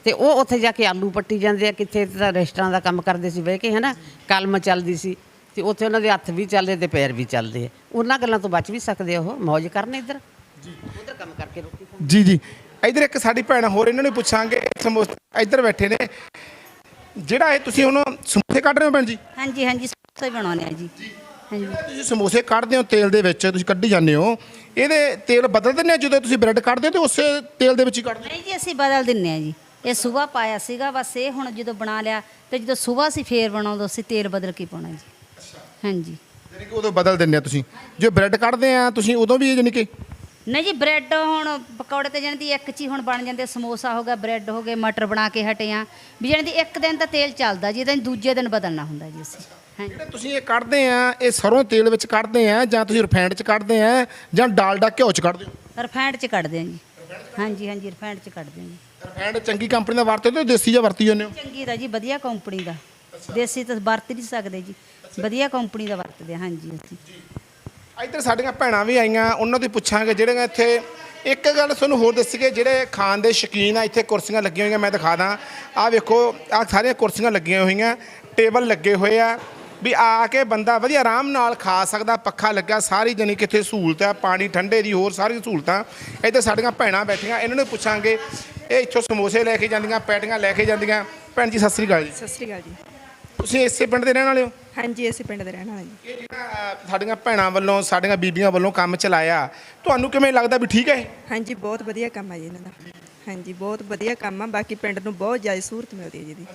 ਤੇ ਉਹ ਉੱਥੇ ਜਾ ਕੇ ਆਲੂ ਪੱਟੀ ਜਾਂਦੇ ਆ ਕਿੱਥੇ ਤਾਂ ਰੈਸਟੋਰਾਂ ਦਾ ਕੰਮ ਕਰਦੇ ਸੀ ਬਹਿ ਕੇ ਹਨਾ? ਕਲਮ ਚੱਲਦੀ ਸੀ ਤੇ ਉੱਥੇ ਉਹਨਾਂ ਦੇ ਹੱਥ ਵੀ ਚੱਲਦੇ ਤੇ ਪੈਰ ਵੀ ਚੱਲਦੇ ਆ। ਉਹਨਾਂ ਗੱਲਾਂ ਤੋਂ ਬਚ ਵੀ ਸਕਦੇ ਉਹ ਮौज ਕਰਨ ਇੱਧਰ। ਜੀ। ਉਧਰ ਕੰਮ ਕਰਕੇ ਰੋਟੀ ਜੀ ਜੀ। ਇਧਰ ਇੱਕ ਸਾਡੀ ਭੈਣ ਹੋਰ ਇਹਨਾਂ ਨੂੰ ਪੁੱਛਾਂਗੇ ਇੱਧਰ ਬੈਠੇ ਨੇ। ਜਿਹੜਾ ਇਹ ਤੁਸੀਂ ਹੁਣ ਸਮੋਸੇ ਕੱਢ ਰਹੇ ਹੋ ਭੈਣ ਜੀ? ਹਾਂਜੀ ਹਾਂਜੀ ਸਮੋਸੇ ਬਣਾਉਂਦੇ ਆ ਜੀ। ਹਾਂਜੀ। ਤੁਸੀਂ ਸਮੋਸੇ ਕੱਢਦੇ ਹੋ ਤੇਲ ਦੇ ਵਿੱਚ ਤੁਸੀਂ ਕੱਢੀ ਜਾਂਦੇ ਹੋ ਇਹਦੇ ਤੇਲ ਬਦਲ ਦਿੰਦੇ ਹੋ ਜਦੋਂ ਤੁਸੀਂ ਬ੍ਰੈਡ ਕੱਢਦੇ ਹੋ ਤੇ ਉਸੇ ਤੇਲ ਦੇ ਵਿੱਚ ਹੀ ਕੱਢਦੇ ਨਹੀਂ ਜੀ ਅਸੀਂ ਬਦਲ ਦਿੰਨੇ ਆ ਜੀ। ਇਹ ਸਵੇਰ ਪਾਇਆ ਸੀਗਾ ਬਸ ਇਹ ਹੁਣ ਜਦੋਂ ਬਣਾ ਲਿਆ ਤੇ ਜਦੋਂ ਸਵੇਰ ਅਸੀਂ ਫੇਰ ਬਣਾਉਂਦੇ ਅਸੀਂ ਤੇਲ ਬਦਲ ਕੇ ਪਾਉਣਾ ਜੀ। ਹਾਂਜੀ। ਯਾਨੀ ਕਿ ਉਦੋਂ ਬਦਲ ਦਿੰਦੇ ਆ ਤੁਸੀਂ। ਜੇ ਬ੍ਰੈਡ ਕੱਢਦੇ ਆ ਤੁਸੀਂ ਉਦੋਂ ਵੀ ਯਾਨੀ ਕਿ ਨਹੀਂ ਜੀ ਬ੍ਰੈਡ ਹੁਣ ਪਕੌੜੇ ਤੇ ਜਾਣੀ ਦੀ ਇੱਕ ਚ ਹੁਣ ਬਣ ਜਾਂਦੇ ਸਮੋਸਾ ਹੋ ਗਿਆ ਬ੍ਰੈਡ ਹੋ ਗਏ ਮਟਰ ਬਣਾ ਕੇ ਹਟੇ ਆ। ਵੀ ਜਾਣੀ ਦੀ ਇੱਕ ਦਿਨ ਤਾਂ ਤੇਲ ਚੱਲਦਾ ਜੀ ਤਾਂ ਦੂਜੇ ਦਿਨ ਬਦਲਣਾ ਹੁੰਦਾ ਜੀ ਅਸੀਂ। ਜਿਹੜੇ ਤੁਸੀਂ ਇਹ ਕੱਢਦੇ ਆ ਇਹ ਸਰੋਂ ਤੇਲ ਵਿੱਚ ਕੱਢਦੇ ਆ ਜਾਂ ਤੁਸੀਂ ਰਿਫਾਈਨਡ ਚ ਕੱਢਦੇ ਆ ਜਾਂ ਡਾਲਡਾ ਘਿਓ ਚ ਕੱਢਦੇ ਹੋ ਰਿਫਾਈਂਡ ਚ ਕੱਢਦੇ ਆ ਜੀ। ਹਾਂਜੀ ਹਾਂਜੀ ਰਿਫਾਈਂਡ ਚ ਕੱਢਦੇ ਆ ਜੀ। ਰਿਫਾਈਨਡ ਚੰਗੀ ਕੰਪਨੀ ਦਾ ਵਰਤਦੇ ਹੋ ਦੇਸੀ ਜਾਂ ਵਰਤੀ ਜਾਂਦੇ ਹੋ ਚੰਗੀ ਦਾ ਜੀ ਵਧੀਆ ਕੰਪਨੀ ਦਾ। ਦੇਸੀ ਤਾਂ ਵਰਤ ਨਹੀਂ ਸਕਦੇ ਜੀ। ਵਧੀਆ ਕੰਪਨੀ ਦਾ ਵਰਤਦੇ ਆ ਹਾਂਜੀ ਅਸੀਂ। ਇੱਧਰ ਸਾਡੀਆਂ ਭੈਣਾਂ ਵੀ ਆਈਆਂ ਉਹਨਾਂ ਤੋਂ ਪੁੱਛਾਂਗੇ ਜਿਹੜੀਆਂ ਇੱਥੇ ਇੱਕ ਗੱਲ ਤੁਹਾਨੂੰ ਹੋਰ ਦੱਸੀਏ ਜਿਹੜੇ ਖਾਣ ਦੇ ਸ਼ੌਕੀਨ ਆ ਇੱਥੇ ਕੁਰਸੀਆਂ ਲੱਗੀਆਂ ਹੋਈਆਂ ਮੈਂ ਦਿਖਾ ਦਾਂ। ਆਹ ਵੇਖੋ ਆਹ ਸਾਰੀਆਂ ਕੁਰਸੀਆਂ ਲੱਗੀਆਂ ਹੋਈਆਂ ਟੇਬਲ ਲੱਗੇ ਹੋਏ ਆ ਵੀ ਆ ਕੇ ਬੰਦਾ ਵਧੀਆ ਆਰਾਮ ਨਾਲ ਖਾ ਸਕਦਾ ਪੱਖਾ ਲੱਗਾ ਸਾਰੀ ਜਣੀ ਕਿੱਥੇ ਸਹੂਲਤ ਹੈ ਪਾਣੀ ਠੰਡੇ ਦੀ ਹੋਰ ਸਾਰੀ ਸਹੂਲਤਾਂ। ਇੱਧਰ ਸਾਡੀਆਂ ਭੈਣਾਂ ਬੈਠੀਆਂ ਇਹਨਾਂ ਨੂੰ ਪੁੱਛਾਂਗੇ ਇਹ ਇੱਥੋਂ ਸਮੋਸੇ ਲੈ ਕੇ ਜਾਂਦੀਆਂ ਪੈਟੀਆਂ ਲੈ ਕੇ ਜਾਂਦੀਆਂ। ਭੈਣ ਜੀ ਸਤਿ ਸ੍ਰੀ ਅਕਾਲ ਜੀ। ਸਤਿ ਸ਼੍ਰੀ ਅਕਾਲ ਜੀ। ਤੁਸੀਂ ਇਸੇ ਪਿੰਡ ਦੇ ਰਹਿਣ ਵਾਲੇ ਹੋ? ਹਾਂਜੀ ਅਸੀਂ ਪਿੰਡ ਦੇ ਰਹਿਣ ਵਾਲੇ ਜੀ ਇਹ ਜਿਹੜਾ ਅ, ਸਾਡੀਆਂ ਭੈਣਾਂ ਵੱਲੋਂ ਸਾਡੀਆਂ ਬੀਬੀਆਂ ਵੱਲੋਂ ਕੰਮ ਚਲਾਇਆ ਤੁਹਾਨੂੰ ਕਿਵੇਂ ਲੱਗਦਾ ਵੀ ਠੀਕ ਹੈ ਇਹ? ਹਾਂਜੀ ਬਹੁਤ ਵਧੀਆ ਕੰਮ ਆ ਜੀ ਇਹਨਾਂ ਦਾ। ਹਾਂਜੀ ਬਹੁਤ ਵਧੀਆ ਕੰਮ ਆ ਬਾਕੀ ਪਿੰਡ ਨੂੰ ਬਹੁਤ ਜ਼ਿਆਦਾ ਸਹੂਲਤ ਮਿਲਦੀ ਹੈ ਜੀ ਦੀ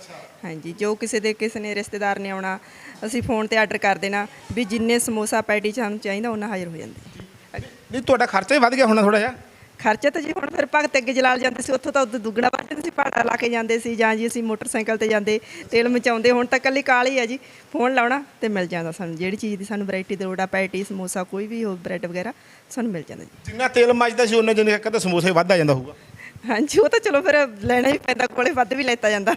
ਹਾਂਜੀ ਜੋ ਕਿਸੇ ਦੇ ਕਿਸੇ ਨੇ ਰਿਸ਼ਤੇਦਾਰ ਨੇ ਆਉਣਾ ਅਸੀਂ ਫੋਨ ਤੇ ਆਰਡਰ ਕਰ ਦੇਣਾ ਵੀ ਜਿੰਨੇ ਸਮੋਸਾ ਪੈਟੀ ਸਾਨੂੰ ਚਾਹੀਦਾ ਉਹਨਾਂ ਹਾਜ਼ਰ ਹੋ ਜਾਂਦੇ। ਨਹੀਂ ਤੁਹਾਡਾ ਖਰਚਾ ਹੀ ਵੱਧ ਗਿਆ ਹੋਣਾ ਥੋੜਾ ਜਿਹਾ। ਖਰਚਾ ਤਾਂ ਜੀ ਹੁਣ ਫਿਰ ਭਗਤ ਅੱਗੇ ਜਲਾਲ ਜਾਂਦੇ ਸੀ ਉੱਥੋਂ ਤਾਂ ਉਦੋਂ ਦੁੱਗਣਾ ਵੱਜਦੇ ਸੀ ਭਾੜਾ ਲਾ ਕੇ ਜਾਂਦੇ ਸੀ ਜਾਂ ਜੀ ਅਸੀਂ ਮੋਟਰਸਾਈਕਲ ਤੇ ਜਾਂਦੇ ਤੇਲ ਮਚਾਉਂਦੇ ਹੁਣ ਤਾਂ ਕੱਲੀ ਕਾਲ ਹੀ ਆ ਜੀ ਫੋਨ ਲਾਉਣਾ ਤੇ ਮਿਲ ਜਾਂਦਾ ਸਾਨੂੰ ਜਿਹੜੀ ਚੀਜ਼ ਦੀ ਸਾਨੂੰ ਵੈਰਾਈਟੀ ਦੀ ਲੋੜ ਆ ਪੈਟੀ ਸਮੋਸਾ ਕੋਈ ਵੀ ਹੋ ਬ੍ਰੈਡ ਵਗੈਰਾ ਸਾਨੂੰ ਮਿਲ ਜਾਂਦਾ ਜੀ। ਜਿੰਨਾ ਤੇਲ ਮੱਚਦਾ ਸੀ ਉਹਨਾਂ ਜਿੰਨੇ ਕਹਿੰਦਾ ਸਮੋਸੇ ਵੱਧ ਆ ਜਾਂਦਾ ਹੋਊਗਾ। ਹਾਂਜੀ ਉਹ ਤਾਂ ਚਲੋ ਫਿਰ ਲੈਣਾ ਹੀ ਪੈਂਦਾ ਕੋਲੇ ਵੱਧ ਵੀ ਲੈਤਾ ਜਾਂਦਾ।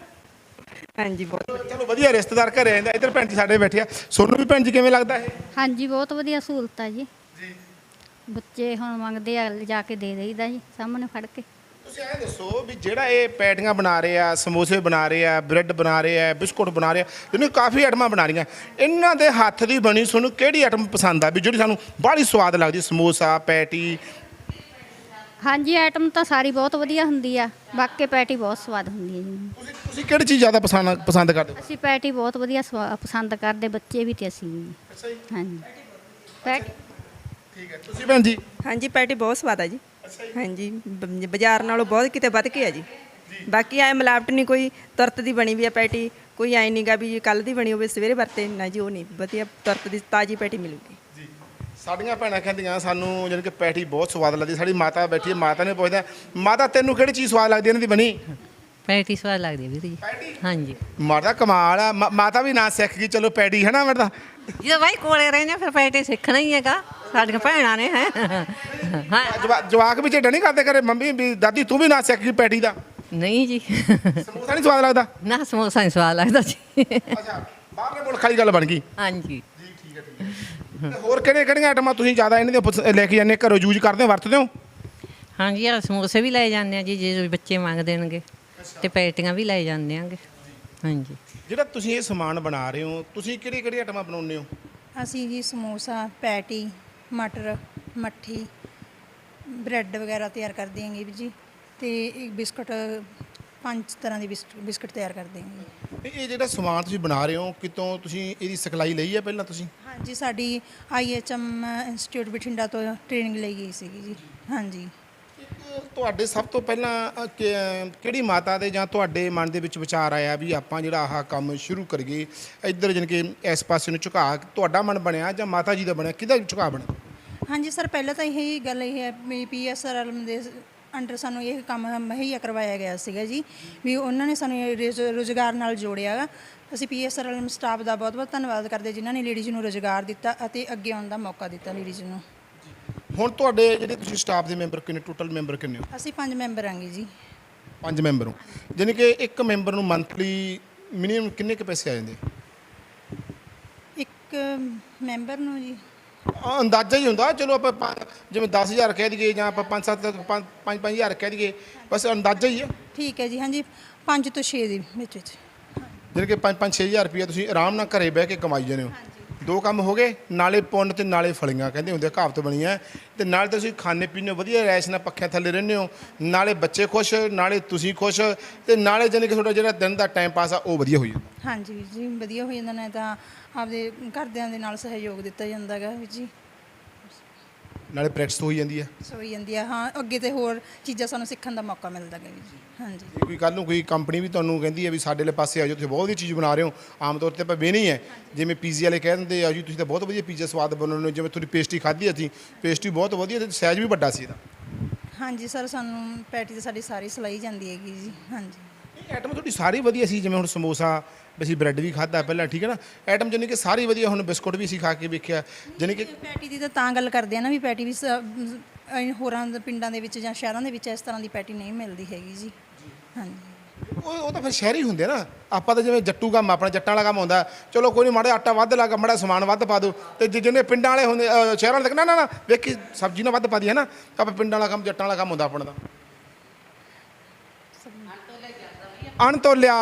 ਹਾਂਜੀ ਬਹੁਤ ਚਲੋ ਵਧੀਆ ਰਿਸ਼ਤੇਦਾਰ ਘਰੇ ਆਂਦਾ ਇੱਧਰ ਭੈਣ ਜੀ ਸਾਡੇ ਬੈਠੇ ਆ। ਸੋਨੂੰ ਵੀ ਭੈਣ ਜੀ ਕਿਵੇਂ ਲੱਗਦਾ ਇਹ? ਹਾਂਜੀ ਬਹੁਤ ਵਧੀਆ ਸਹੂਲਤ ਆ ਜੀ। ਬੱਚੇ ਹੁਣ ਮੰਗਦੇ ਆ ਲਿਜਾ ਕੇ ਦੇ ਦੇਈਦਾ ਜੀ ਸਾਹਮਣੇ ਫੜ ਕੇ। ਤੁਸੀਂ ਐਂ ਦੱਸੋ ਵੀ ਜਿਹੜਾ ਇਹ ਪੈਟੀਆਂ ਬਣਾ ਰਹੇ ਆ ਸਮੋਸੇ ਬਣਾ ਰਹੇ ਆ ਬ੍ਰੈਡ ਬਣਾ ਰਹੇ ਆ ਬਿਸਕੁਟ ਬਣਾ ਰਹੇ ਆ ਇਹਨੂੰ ਕਾਫੀ ਆਈਟਮਾਂ ਬਣਾ ਰਹੀਆਂ। ਇਹਨਾਂ ਦੇ ਹੱਥ ਦੀ ਬਣੀ ਤੁਹਾਨੂੰ ਕਿਹੜੀ ਆਈਟਮ ਪਸੰਦ ਆ ਵੀ ਜਿਹੜੀ ਸਾਨੂੰ ਬਾਹਲੀ ਸਵਾਦ ਲੱਗਦੀ ਸਮੋਸਾ ਪੈਟੀ? ਹਾਂਜੀ ਆਈਟਮ ਤਾਂ ਸਾਰੀ ਬਹੁਤ ਵਧੀਆ ਹੁੰਦੀ ਆ ਬਾਕੀ ਪੈਟੀ ਬਹੁਤ ਸਵਾਦ ਹੁੰਦੀ ਹੈ ਜੀ। ਤੁਸੀਂ ਤੁਸੀਂ ਕਿਹੜੀ ਚੀਜ਼ ਜ਼ਿਆਦਾ ਪਸੰਦ ਪਸੰਦ ਕਰਦੇ ਹੋ? ਅਸੀਂ ਪੈਟੀ ਬਹੁਤ ਵਧੀਆ ਸਵਾ- ਪਸੰਦ ਕਰਦੇ ਬੱਚੇ ਵੀ ਤੇ ਅਸੀਂ ਵੀ। ਅੱਛਾ ਜੀ। ਹਾਂਜੀ। ਪੈਟੀ ਠੀਕ ਹੈ। ਤੁਸੀਂ ਭੈਣ ਜੀ? ਹਾਂਜੀ ਪੈਟੀ ਬਹੁਤ ਸਵਾਦ ਆ ਜੀ। ਹਾਂਜੀ ਬ- ਬਾਜ਼ਾਰ ਨਾਲੋਂ ਬਹੁਤ ਕਿਤੇ ਵੱਧ ਕੇ ਆ ਜੀ। ਬਾਕੀ ਐ ਮਿਲਾਵਟ ਨਹੀਂ ਕੋਈ ਤੁਰਤ ਦੀ ਬਣੀ ਵੀ ਆ ਪੈਟੀ ਕੋਈ ਐ ਨਹੀਂਗਾ ਵੀ ਕੱਲ ਦੀ ਬਣੀ ਹੋਵੇ ਸਵੇਰੇ ਵਰਤੇ ਨਾ ਜੀ ਉਹ ਨਹੀਂ ਵਧੀਆ ਤੁਰਤ ਦੀ ਤਾਜੀ ਪੈਟੀ ਮਿਲੂਗੀ। ਸਾਡੀਆਂ ਭੈਣਾਂ ਕਹਿੰਦੀਆਂ ਸਾਨੂੰ ਜਾਣੀ ਕਿ ਪੈਟੀ ਬਹੁਤ ਸਵਾਦ ਲੱਗਦੀ ਸਾਡੀ ਮਾਤਾ ਬੈਠੀ ਹੈ ਮਾਤਾ ਨੇ ਪੁੱਛਦਾ ਮਾਤਾ ਤੈਨੂੰ ਕਿਹੜੀ ਚੀਜ਼ ਸਵਾਦ ਲੱਗਦੀ ਇਹਨਾਂ ਦੀ ਬਣੀ? ਪੈਟੀ ਸਵਾਦ ਲੱਗਦੀ ਹੈ ਵੀਰ ਜੀ। ਹਾਂਜੀ। ਮਾਤਾ ਕਮਾਲ ਆ। ਮਾ- ਮਾਤਾ ਵੀ ਨਾ ਸਿੱਖ ਗਈ। ਚਲੋ ਪੈਟੀ ਹੈ ਨਾ ਮਰਦਾ ਜੇ ਬਾਈ ਕੋਲੇ ਰਹਿੰਦੇ ਫਿਰ ਪੈਟੀ ਸਿੱਖਣਾ ਹੀ ਹੈਗਾ। ਸਾਡੀਆਂ ਭੈਣਾਂ ਨੇ ਹੈ। ਹਾਂ। ਜਵਾ- ਜਵਾਕ ਵੀ ਝੇਡਾ ਨਹੀਂ ਕਰਦੇ ਕਰੇ ਮੰਮੀ ਵੀ ਦਾਦੀ ਤੂੰ ਵੀ ਨਾ ਸਿੱਖ ਗਈ ਪੈਟੀ ਦਾ। ਨਹੀਂ ਜੀ। ਸਮੋਸਾ ਨਹੀਂ ਸਵਾਦ ਲੱਗਦਾ? ਨਾ ਸਮੋਸਾ ਨਹੀਂ ਸਵਾਦ ਲੱਗਦਾ ਜੀ। ਅੱਛਾ ਬਾਹਰਲੇ ਮੁਲਕ ਵਾਲੀ ਗੱਲ ਬਣ ਗਈ। ਹਾਂਜੀ। ਤੇ ਹੋਰ ਕਿਹੜੇ ਕਿਹੜੀਆਂ ਆਈਟਮਾਂ ਤੁਸੀਂ ਜ਼ਿਆਦਾ ਇਹਨਾਂ ਦੇ ਲੈ ਕੇ ਜਾਂਦੇ ਹੋ, ਘਰੋਂ ਯੂਜ਼ ਕਰਦੇ ਹੋ ਵਰਤਦੇ ਹੋ? ਹਾਂਜੀ ਆ ਸਮੋਸੇ ਵੀ ਲੈ ਜਾਂਦੇ ਆ ਜੀ ਜੇ ਬੱਚੇ ਮੰਗ ਦੇਣਗੇ ਤੇ ਪੈਟੀਆਂ ਵੀ ਲੈ ਜਾਂਦੇ ਆਂਗੇ ਹਾਂਜੀ। ਜਿਹੜਾ ਤੁਸੀਂ ਇਹ ਸਮਾਨ ਬਣਾ ਰਹੇ ਹੋ ਤੁਸੀਂ ਕਿਹੜੀ ਕਿਹੜੀ ਆਈਟਮਾਂ ਬਣਾਉਂਦੇ ਹੋ? ਅਸੀਂ ਜੀ ਸਮੋਸਾ ਪੈਟੀ ਮਟਰ ਮੱਠੀ ਬ੍ਰੈਡ ਵਗੈਰਾ ਤਿਆਰ ਕਰਦੇ ਹਾਂਗੇ ਵੀ ਜੀ ਤੇ ਇੱਕ ਬਿਸਕਟ ਪੰਜ ਤਰ੍ਹਾਂ ਦੇ ਬਿਸਕ- ਬਿਸਕਟ ਤਿਆਰ ਕਰਦੇ ਹਾਂਗੇ। ਤੇ ਇਹ ਜਿਹੜਾ ਸਮਾਨ ਤੁਸੀਂ ਬਣਾ ਰਹੇ ਹੋ ਕਿਤੋਂ ਤੁਸੀਂ ਇਹਦੀ ਸਿਖਲਾਈ ਲਈ ਹੈ ਪਹਿਲਾਂ ਤੁਸੀਂ? ਹਾਂਜੀ ਸਾਡੀ ਆਈਐਚਐਮ ਇੰਸਟੀਚਿਊਟ ਬਠਿੰਡਾ ਤੋਂ ਟ੍ਰੇਨਿੰਗ ਲਈ ਗਈ ਸੀਗੀ ਜੀ। ਹਾਂਜੀ। ਤੁਹਾਡੇ ਸਭ ਤੋਂ ਪਹਿਲਾਂ ਅ, ਕਿ- ਕਿਹੜੀ ਮਾਤਾ ਦੇ ਜਾਂ ਤੁਹਾਡੇ ਮਨ ਦੇ ਵਿੱਚ ਵਿਚਾਰ ਆਇਆ ਵੀ ਆਪਾਂ ਜਿਹੜਾ ਆਹ ਕੰਮ ਸ਼ੁਰੂ ਕਰੀਏ ਇੱਧਰ ਜਾਣੀ ਕਿ ਇਸ ਪਾਸੇ ਨੂੰ ਝੁਕਾ ਤੁਹਾਡਾ ਮਨ ਬਣਿਆ ਜਾਂ ਮਾਤਾ ਜੀ ਦਾ ਬਣਿਆ? ਕਿਹਦਾ ਝੁਕਾ ਬਣਿਆ? ਹਾਂਜੀ ਸਰ ਪਹਿਲਾਂ ਤਾਂ ਇਹ ਗੱਲ ਇਹ ਹੈ ਵੀ ਪੀਐਸਆਰ ਦੇ ਅੰਡਰ ਸਾਨੂੰ ਇਹ ਕੰਮ ਮੁਹੱਈਆ ਕਰਵਾਇਆ ਗਿਆ ਸੀਗਾ ਜੀ ਵੀ ਉਹਨਾਂ ਨੇ ਸਾਨੂੰ ਇਹ ਰੁਜ਼- ਰੁਜ਼ਗਾਰ ਨਾਲ ਜੋੜਿਆ ਗਾ। ਅਸੀਂ ਪੀਐਸਆਰ ਸਟਾਫ ਦਾ ਬਹੁਤ ਬਹੁਤ ਧੰਨਵਾਦ ਕਰਦੇ ਜਿਨ੍ਹਾਂ ਨੇ ਲੇਡੀਜ਼ ਨੂੰ ਰੁਜ਼ਗਾਰ ਦਿੱਤਾ ਅਤੇ ਅੱਗੇ ਆਉਣ ਦਾ ਮੌਕਾ ਦਿੱਤਾ ਲੇਡੀਜ਼ ਨੂੰ। ਹੁਣ ਤੁਹਾਡੇ ਜਿਹੜੇ ਤੁਸੀਂ ਸਟਾਫ ਦੇ ਮੈਂਬਰ ਕਿੰਨੇ ਟੋਟਲ ਮੈਂਬਰ ਕਿੰਨੇ ਹੋ? ਅਸੀਂ ਪੰਜ ਮੈਂਬਰ ਆਂਗੇ ਜੀ। ਪੰਜ ਮੈਂਬਰ ਹੋ। ਜਾਣੀ ਕਿ ਇੱਕ ਮੈਂਬਰ ਨੂੰ ਮੰਥਲੀ ਮਿਨੀਮਮ ਕਿੰਨੇ ਕੁ ਪੈਸੇ ਆ ਜਾਂਦੇ? ਇੱਕ ਮੈਂਬਰ ਨੂੰ ਜੀ। ਆ ਅੰਦਾਜ਼ਾ ਹੀ ਹੁੰਦਾ ਚਲੋ ਆਪਾਂ ਪੰਜ- ਜਿਵੇਂ 10000 ਕਹਿ ਦਈਏ ਜਾਂ ਆਪਾਂ 5-7 5-5000 ਕਹਿ ਦਈਏ ਬਸ ਅੰਦਾਜ਼ਾ ਹੀ ਹੈ ਠੀਕ ਹੈ ਜੀ ਹਾਂਜੀ 5 ਤੋਂ 6 ਦੇ ਵਿੱਚ ਵਿੱਚ। ਜਾਣੀ ਕਿ 5-5-6000 ਰੁਪਏ ਤੁਸੀਂ ਆਰਾਮ ਨਾਲ ਘਰੇ ਬਹਿ ਕੇ ਕਮਾਈ ਜਾਂਦੇ ਹੋ। ਦੋ ਕੰਮ ਹੋ ਗਏ ਨਾਲੇ ਪੁੰਨ ਤੇ ਨਾਲੇ ਫਲੀਆਂ ਕਹਿੰਦੇ ਹੁੰਦੇ ਆ, ਕਹਾਵਤ ਬਣੀ ਹੈ। ਤੇ ਨਾਲੇ ਤੁਸੀਂ ਖਾਣੇ ਪੀਣੇ ਵਧੀਆ ਰੈਸ਼ ਨਾਲ ਪੱਖਿਆਂ ਥੱਲੇ ਰਹਿੰਦੇ ਹੋ ਨਾਲੇ ਬੱਚੇ ਖੁਸ਼ ਨਾਲੇ ਤੁਸੀਂ ਖੁਸ਼ ਤੇ ਨਾਲੇ ਜਾਣੀ ਕਿ ਤੁਹਾਡਾ ਜਿਹੜਾ ਦਿਨ ਦਾ ਟਾਈਮ ਪਾਸ ਆ ਉਹ ਵਧੀਆ ਹੋਈ ਜਾਂਦਾ। ਹਾਂਜੀ ਵੀਰ ਜੀ ਵਧੀਆ ਹੋ ਜਾਂਦਾ ਨੇ ਤਾਂ ਆਪਦੇ ਘਰਦਿਆਂ ਦੇ ਨਾਲ ਸਹਿਯੋਗ ਦਿੱਤਾ ਜਾਂਦਾ ਹੈਗਾ ਵੀਰ ਜੀ। ਨਾਲੇ ਪ੍ਰੈਕਟਿਸ ਹੋਈ ਜਾਂਦੀ ਹੈ ਸੋਈ ਜਾਂਦੀ ਆ ਹਾਂ ਅੱਗੇ ਤੇ ਹੋਰ ਚੀਜ਼ਾਂ ਸਾਨੂੰ ਸਿੱਖਣ ਦਾ ਮੌਕਾ ਮਿਲਦਾ ਵੀਰ ਜੀ। ਹਾਂਜੀ। ਜੇ ਕੋਈ ਕੱਲ ਨੂੰ ਕੋਈ ਕੰਪਨੀ ਵੀ ਤੁਹਾਨੂੰ ਕਹਿੰਦੀ ਹੈ ਵੀ ਸਾਡੇ ਵਾਲੇ ਪਾਸੇ ਆ ਜਾਓ ਤੁਸੀਂ ਬਹੁਤ ਵਧੀਆ ਚੀਜ਼ ਬਣਾ ਰਹੇ ਹੋ ਆਮ ਤੌਰ ਤੇ ਆਪਾਂ ਵੇਹਨੀ ਹੈ ਜਿਵੇਂ ਪੀਜ਼ੇ ਵਾਲੇ ਕਹਿ ਦਿੰਦੇ ਆ ਜੀ ਤੁਸੀਂ ਤਾਂ ਬਹੁਤ ਵਧੀਆ ਪੀਜ਼ਾ ਸਵਾਦ ਬਣਾਉਂਦੇ ਹੋ ਜਿਵੇਂ ਤੁਹਾਡੀ ਪੇਸਟਰੀ ਖਾਧੀ ਅਸੀਂ ਪੇਸਟਰੀ ਬਹੁਤ ਵਧੀਆ ਤੇ ਸਾਈਜ਼ ਵੀ ਵੱਡਾ ਸੀ ਇਹਦਾ। ਹਾਂਜੀ ਸਰ ਸਾਨੂੰ ਪੈਟੀ ਤੇ ਸਾਡੀ ਸਾਰੀ ਸਲਾਈ ਜਾਂਦੀ ਹੈਗੀ ਜੀ ਹਾਂਜੀ। ਇਹ ਆਈਟਮ ਤੁਹਾਡੀ ਸਾਰੀ ਵਧੀਆ ਸੀ ਜਿਵੇਂ ਹੁਣ ਸਮੋਸਾ ਅਸੀਂ ਬ੍ਰੈਡ ਵੀ ਖਾਧਾ ਪਹਿਲਾਂ ਠੀਕ ਹੈ ਨਾ? ਆਈਟਮ ਜਾਨੀ ਕਿ ਸਾਰੀ ਵਧੀਆ ਹੁਣ ਬਿਸਕੁਟ ਵੀ ਅਸੀਂ ਖਾ ਕੇ ਵੇਖਿਆ। ਜਾਨੀ ਕਿ ਪੈਟੀ ਦੀ ਤਾਂ ਤਾਂ ਗੱਲ ਕਰਦੇ ਆ ਨਾ ਵੀ ਪੈਟੀ ਵੀ ਹੋਰਾਂ ਦੇ ਪਿੰਡਾਂ ਦੇ ਵਿੱਚ ਜਾਂ ਸ਼ਹਿਰਾਂ ਦੇ ਵਿੱਚ ਇਸ ਤਰ੍ਹਾਂ ਦੀ ਪੈਟੀ ਨਹੀਂ ਮਿਲਦੀ ਹੈਗੀ ਜੀ। ਹਾਂਜੀ। ਉਹ ਉਹ ਤਾਂ ਫਿਰ ਸ਼ਹਿਰੀ ਹੁੰਦੇ ਨਾ। ਆਪਾਂ ਤਾਂ ਜਿਵੇਂ ਜੱਟੂ ਕੰਮ ਆਪਣਾ ਜੱਟਾਂ ਵਾਲਾ ਕੰਮ ਹੁੰਦਾ ਚਲੋ ਕੋਈ ਨਹੀਂ ਮਾੜਾ ਆਟਾ ਵੱਧ ਲਾ ਕੇ ਮਾੜਾ ਸਮਾਨ ਵੱਧ ਪਾ ਦਿਓ ਤੇ ਜਿ- ਜਿਹਨੇ ਪਿੰਡਾਂ ਵਾਲੇ ਹੁੰਦੇ ਸ਼ਹਿਰਾਂ ਵਾਲੇ ਤਾਂ ਨਾ ਨਾ ਵੇਖੀ ਸਬਜ਼ੀ ਨਾ ਵੱਧ ਪਾ ਦੀ ਹੈ ਨਾ? ਆਪਾਂ ਪਿੰਡਾਂ ਵਾਲਾ ਕੰਮ ਜੱਟਾਂ ਵਾਲਾ ਕੰਮ ਹੁੰਦਾ ਆਪਣਾ ਦਾ ਅਣਤੋਲਿਆ।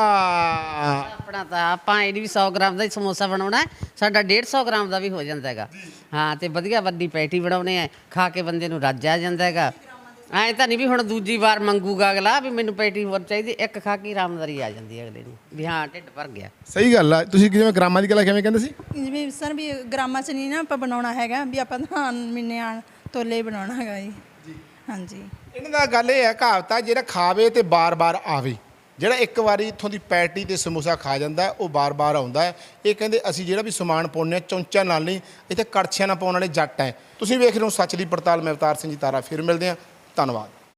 ਆਪਣਾ ਤਾਂ ਆਪਾਂ ਇਹ ਵੀ 100 ਗ੍ਰਾਮ ਦਾ ਹੀ ਸਮੋਸਾ ਬਣਾਉਣਾ ਹੈ, ਸਾਡਾ 150 ਗ੍ਰਾਮ ਦਾ ਵੀ ਹੋ ਜਾਂਦਾ ਹੈਗਾ। ਹਾਂ ਤੇ ਵਧੀਆ ਵੱਡੀ ਪੈਟੀ ਬਣਾਉਣੇ ਆ ਖਾ ਕੇ ਬੰਦੇ ਨੂੰ ਰੱਜ ਆ ਜਾਂਦਾ ਹੈਗਾ। ਐਂ ਤਾਂ ਨਹੀਂ ਵੀ ਹੁਣ ਦੂਜੀ ਵਾਰ ਮੰਗੂਗਾ ਅਗਲਾ ਵੀ ਮੈਨੂੰ ਪੈਟੀ ਹੋਰ ਚਾਹੀਦੀ ਇੱਕ ਖਾ ਕੇ ਆਰਾਮਦਾਰੀ ਆ ਜਾਂਦੀ ਹੈ ਅਗਲੇ ਨੂੰ ਵੀ ਹਾਂ ਢਿੱਡ ਭਰ ਗਿਆ। ਸਹੀ ਗੱਲ ਆ ਤੁਸੀਂ ਜਿਵੇਂ ਗ੍ਰਾਮਾਂ ਦੀ ਗੱਲ ਕਿਵੇਂ ਕਹਿੰਦੇ ਸੀ? ਜਿਵੇਂ ਸਰ ਵੀ ਗ੍ਰਾਮਾਂ 'ਚ ਨਹੀਂ ਨਾ ਆਪਾਂ ਬਣਾਉਣਾ ਹੈਗਾ ਵੀ ਆਪਾਂ ਤਾਂ ਮਿੰਨਿਆਂ ਤੋਲੇ ਹੀ ਬਣਾਉਣਾ ਹੈਗਾ ਜੀ। ਹਾਂਜੀ। ਇਹਨਾਂ ਦਾ ਗੱਲ ਇਹ ਹੈ ਕਹਾਵਤ ਆ ਜਿਹੜਾ ਖਾਵੇ ਤੇ ਬਾਰ-ਬਾਰ ਆਵੇ। ਜਿਹੜਾ ਇੱਕ ਵਾਰੀ ਇੱਥੋਂ ਦੀ ਪੈਟੀ ਤੇ ਸਮੋਸਾ ਖਾ ਜਾਂਦਾ, ਉਹ ਬਾਰ-ਬਾਰ ਆਉਂਦਾ ਇਹ ਕਹਿੰਦੇ, ਅਸੀਂ ਜਿਹੜਾ ਵੀ ਸਮਾਨ ਪਾਉਂਦੇ ਹਾਂ ਚੌਂਚਾ ਨਾਲ ਨਹੀਂ ਇੱਥੇ ਕੜਛੀਆਂ ਨਾਲ ਪਾਉਣ ਵਾਲੇ ਜੱਟ ਹੈ। ਤੁਸੀਂ ਵੇਖ ਰਹੇ ਹੋ ਸੱਚ ਦੀ ਪੜਤਾਲ, ਮੈਂ ਅਵਤਾਰ ਸਿੰਘ ਜੀ ਤਾਰਾ, ਫਿਰ ਮਿਲਦੇ ਹਾਂ। ਧੰਨਵਾਦ।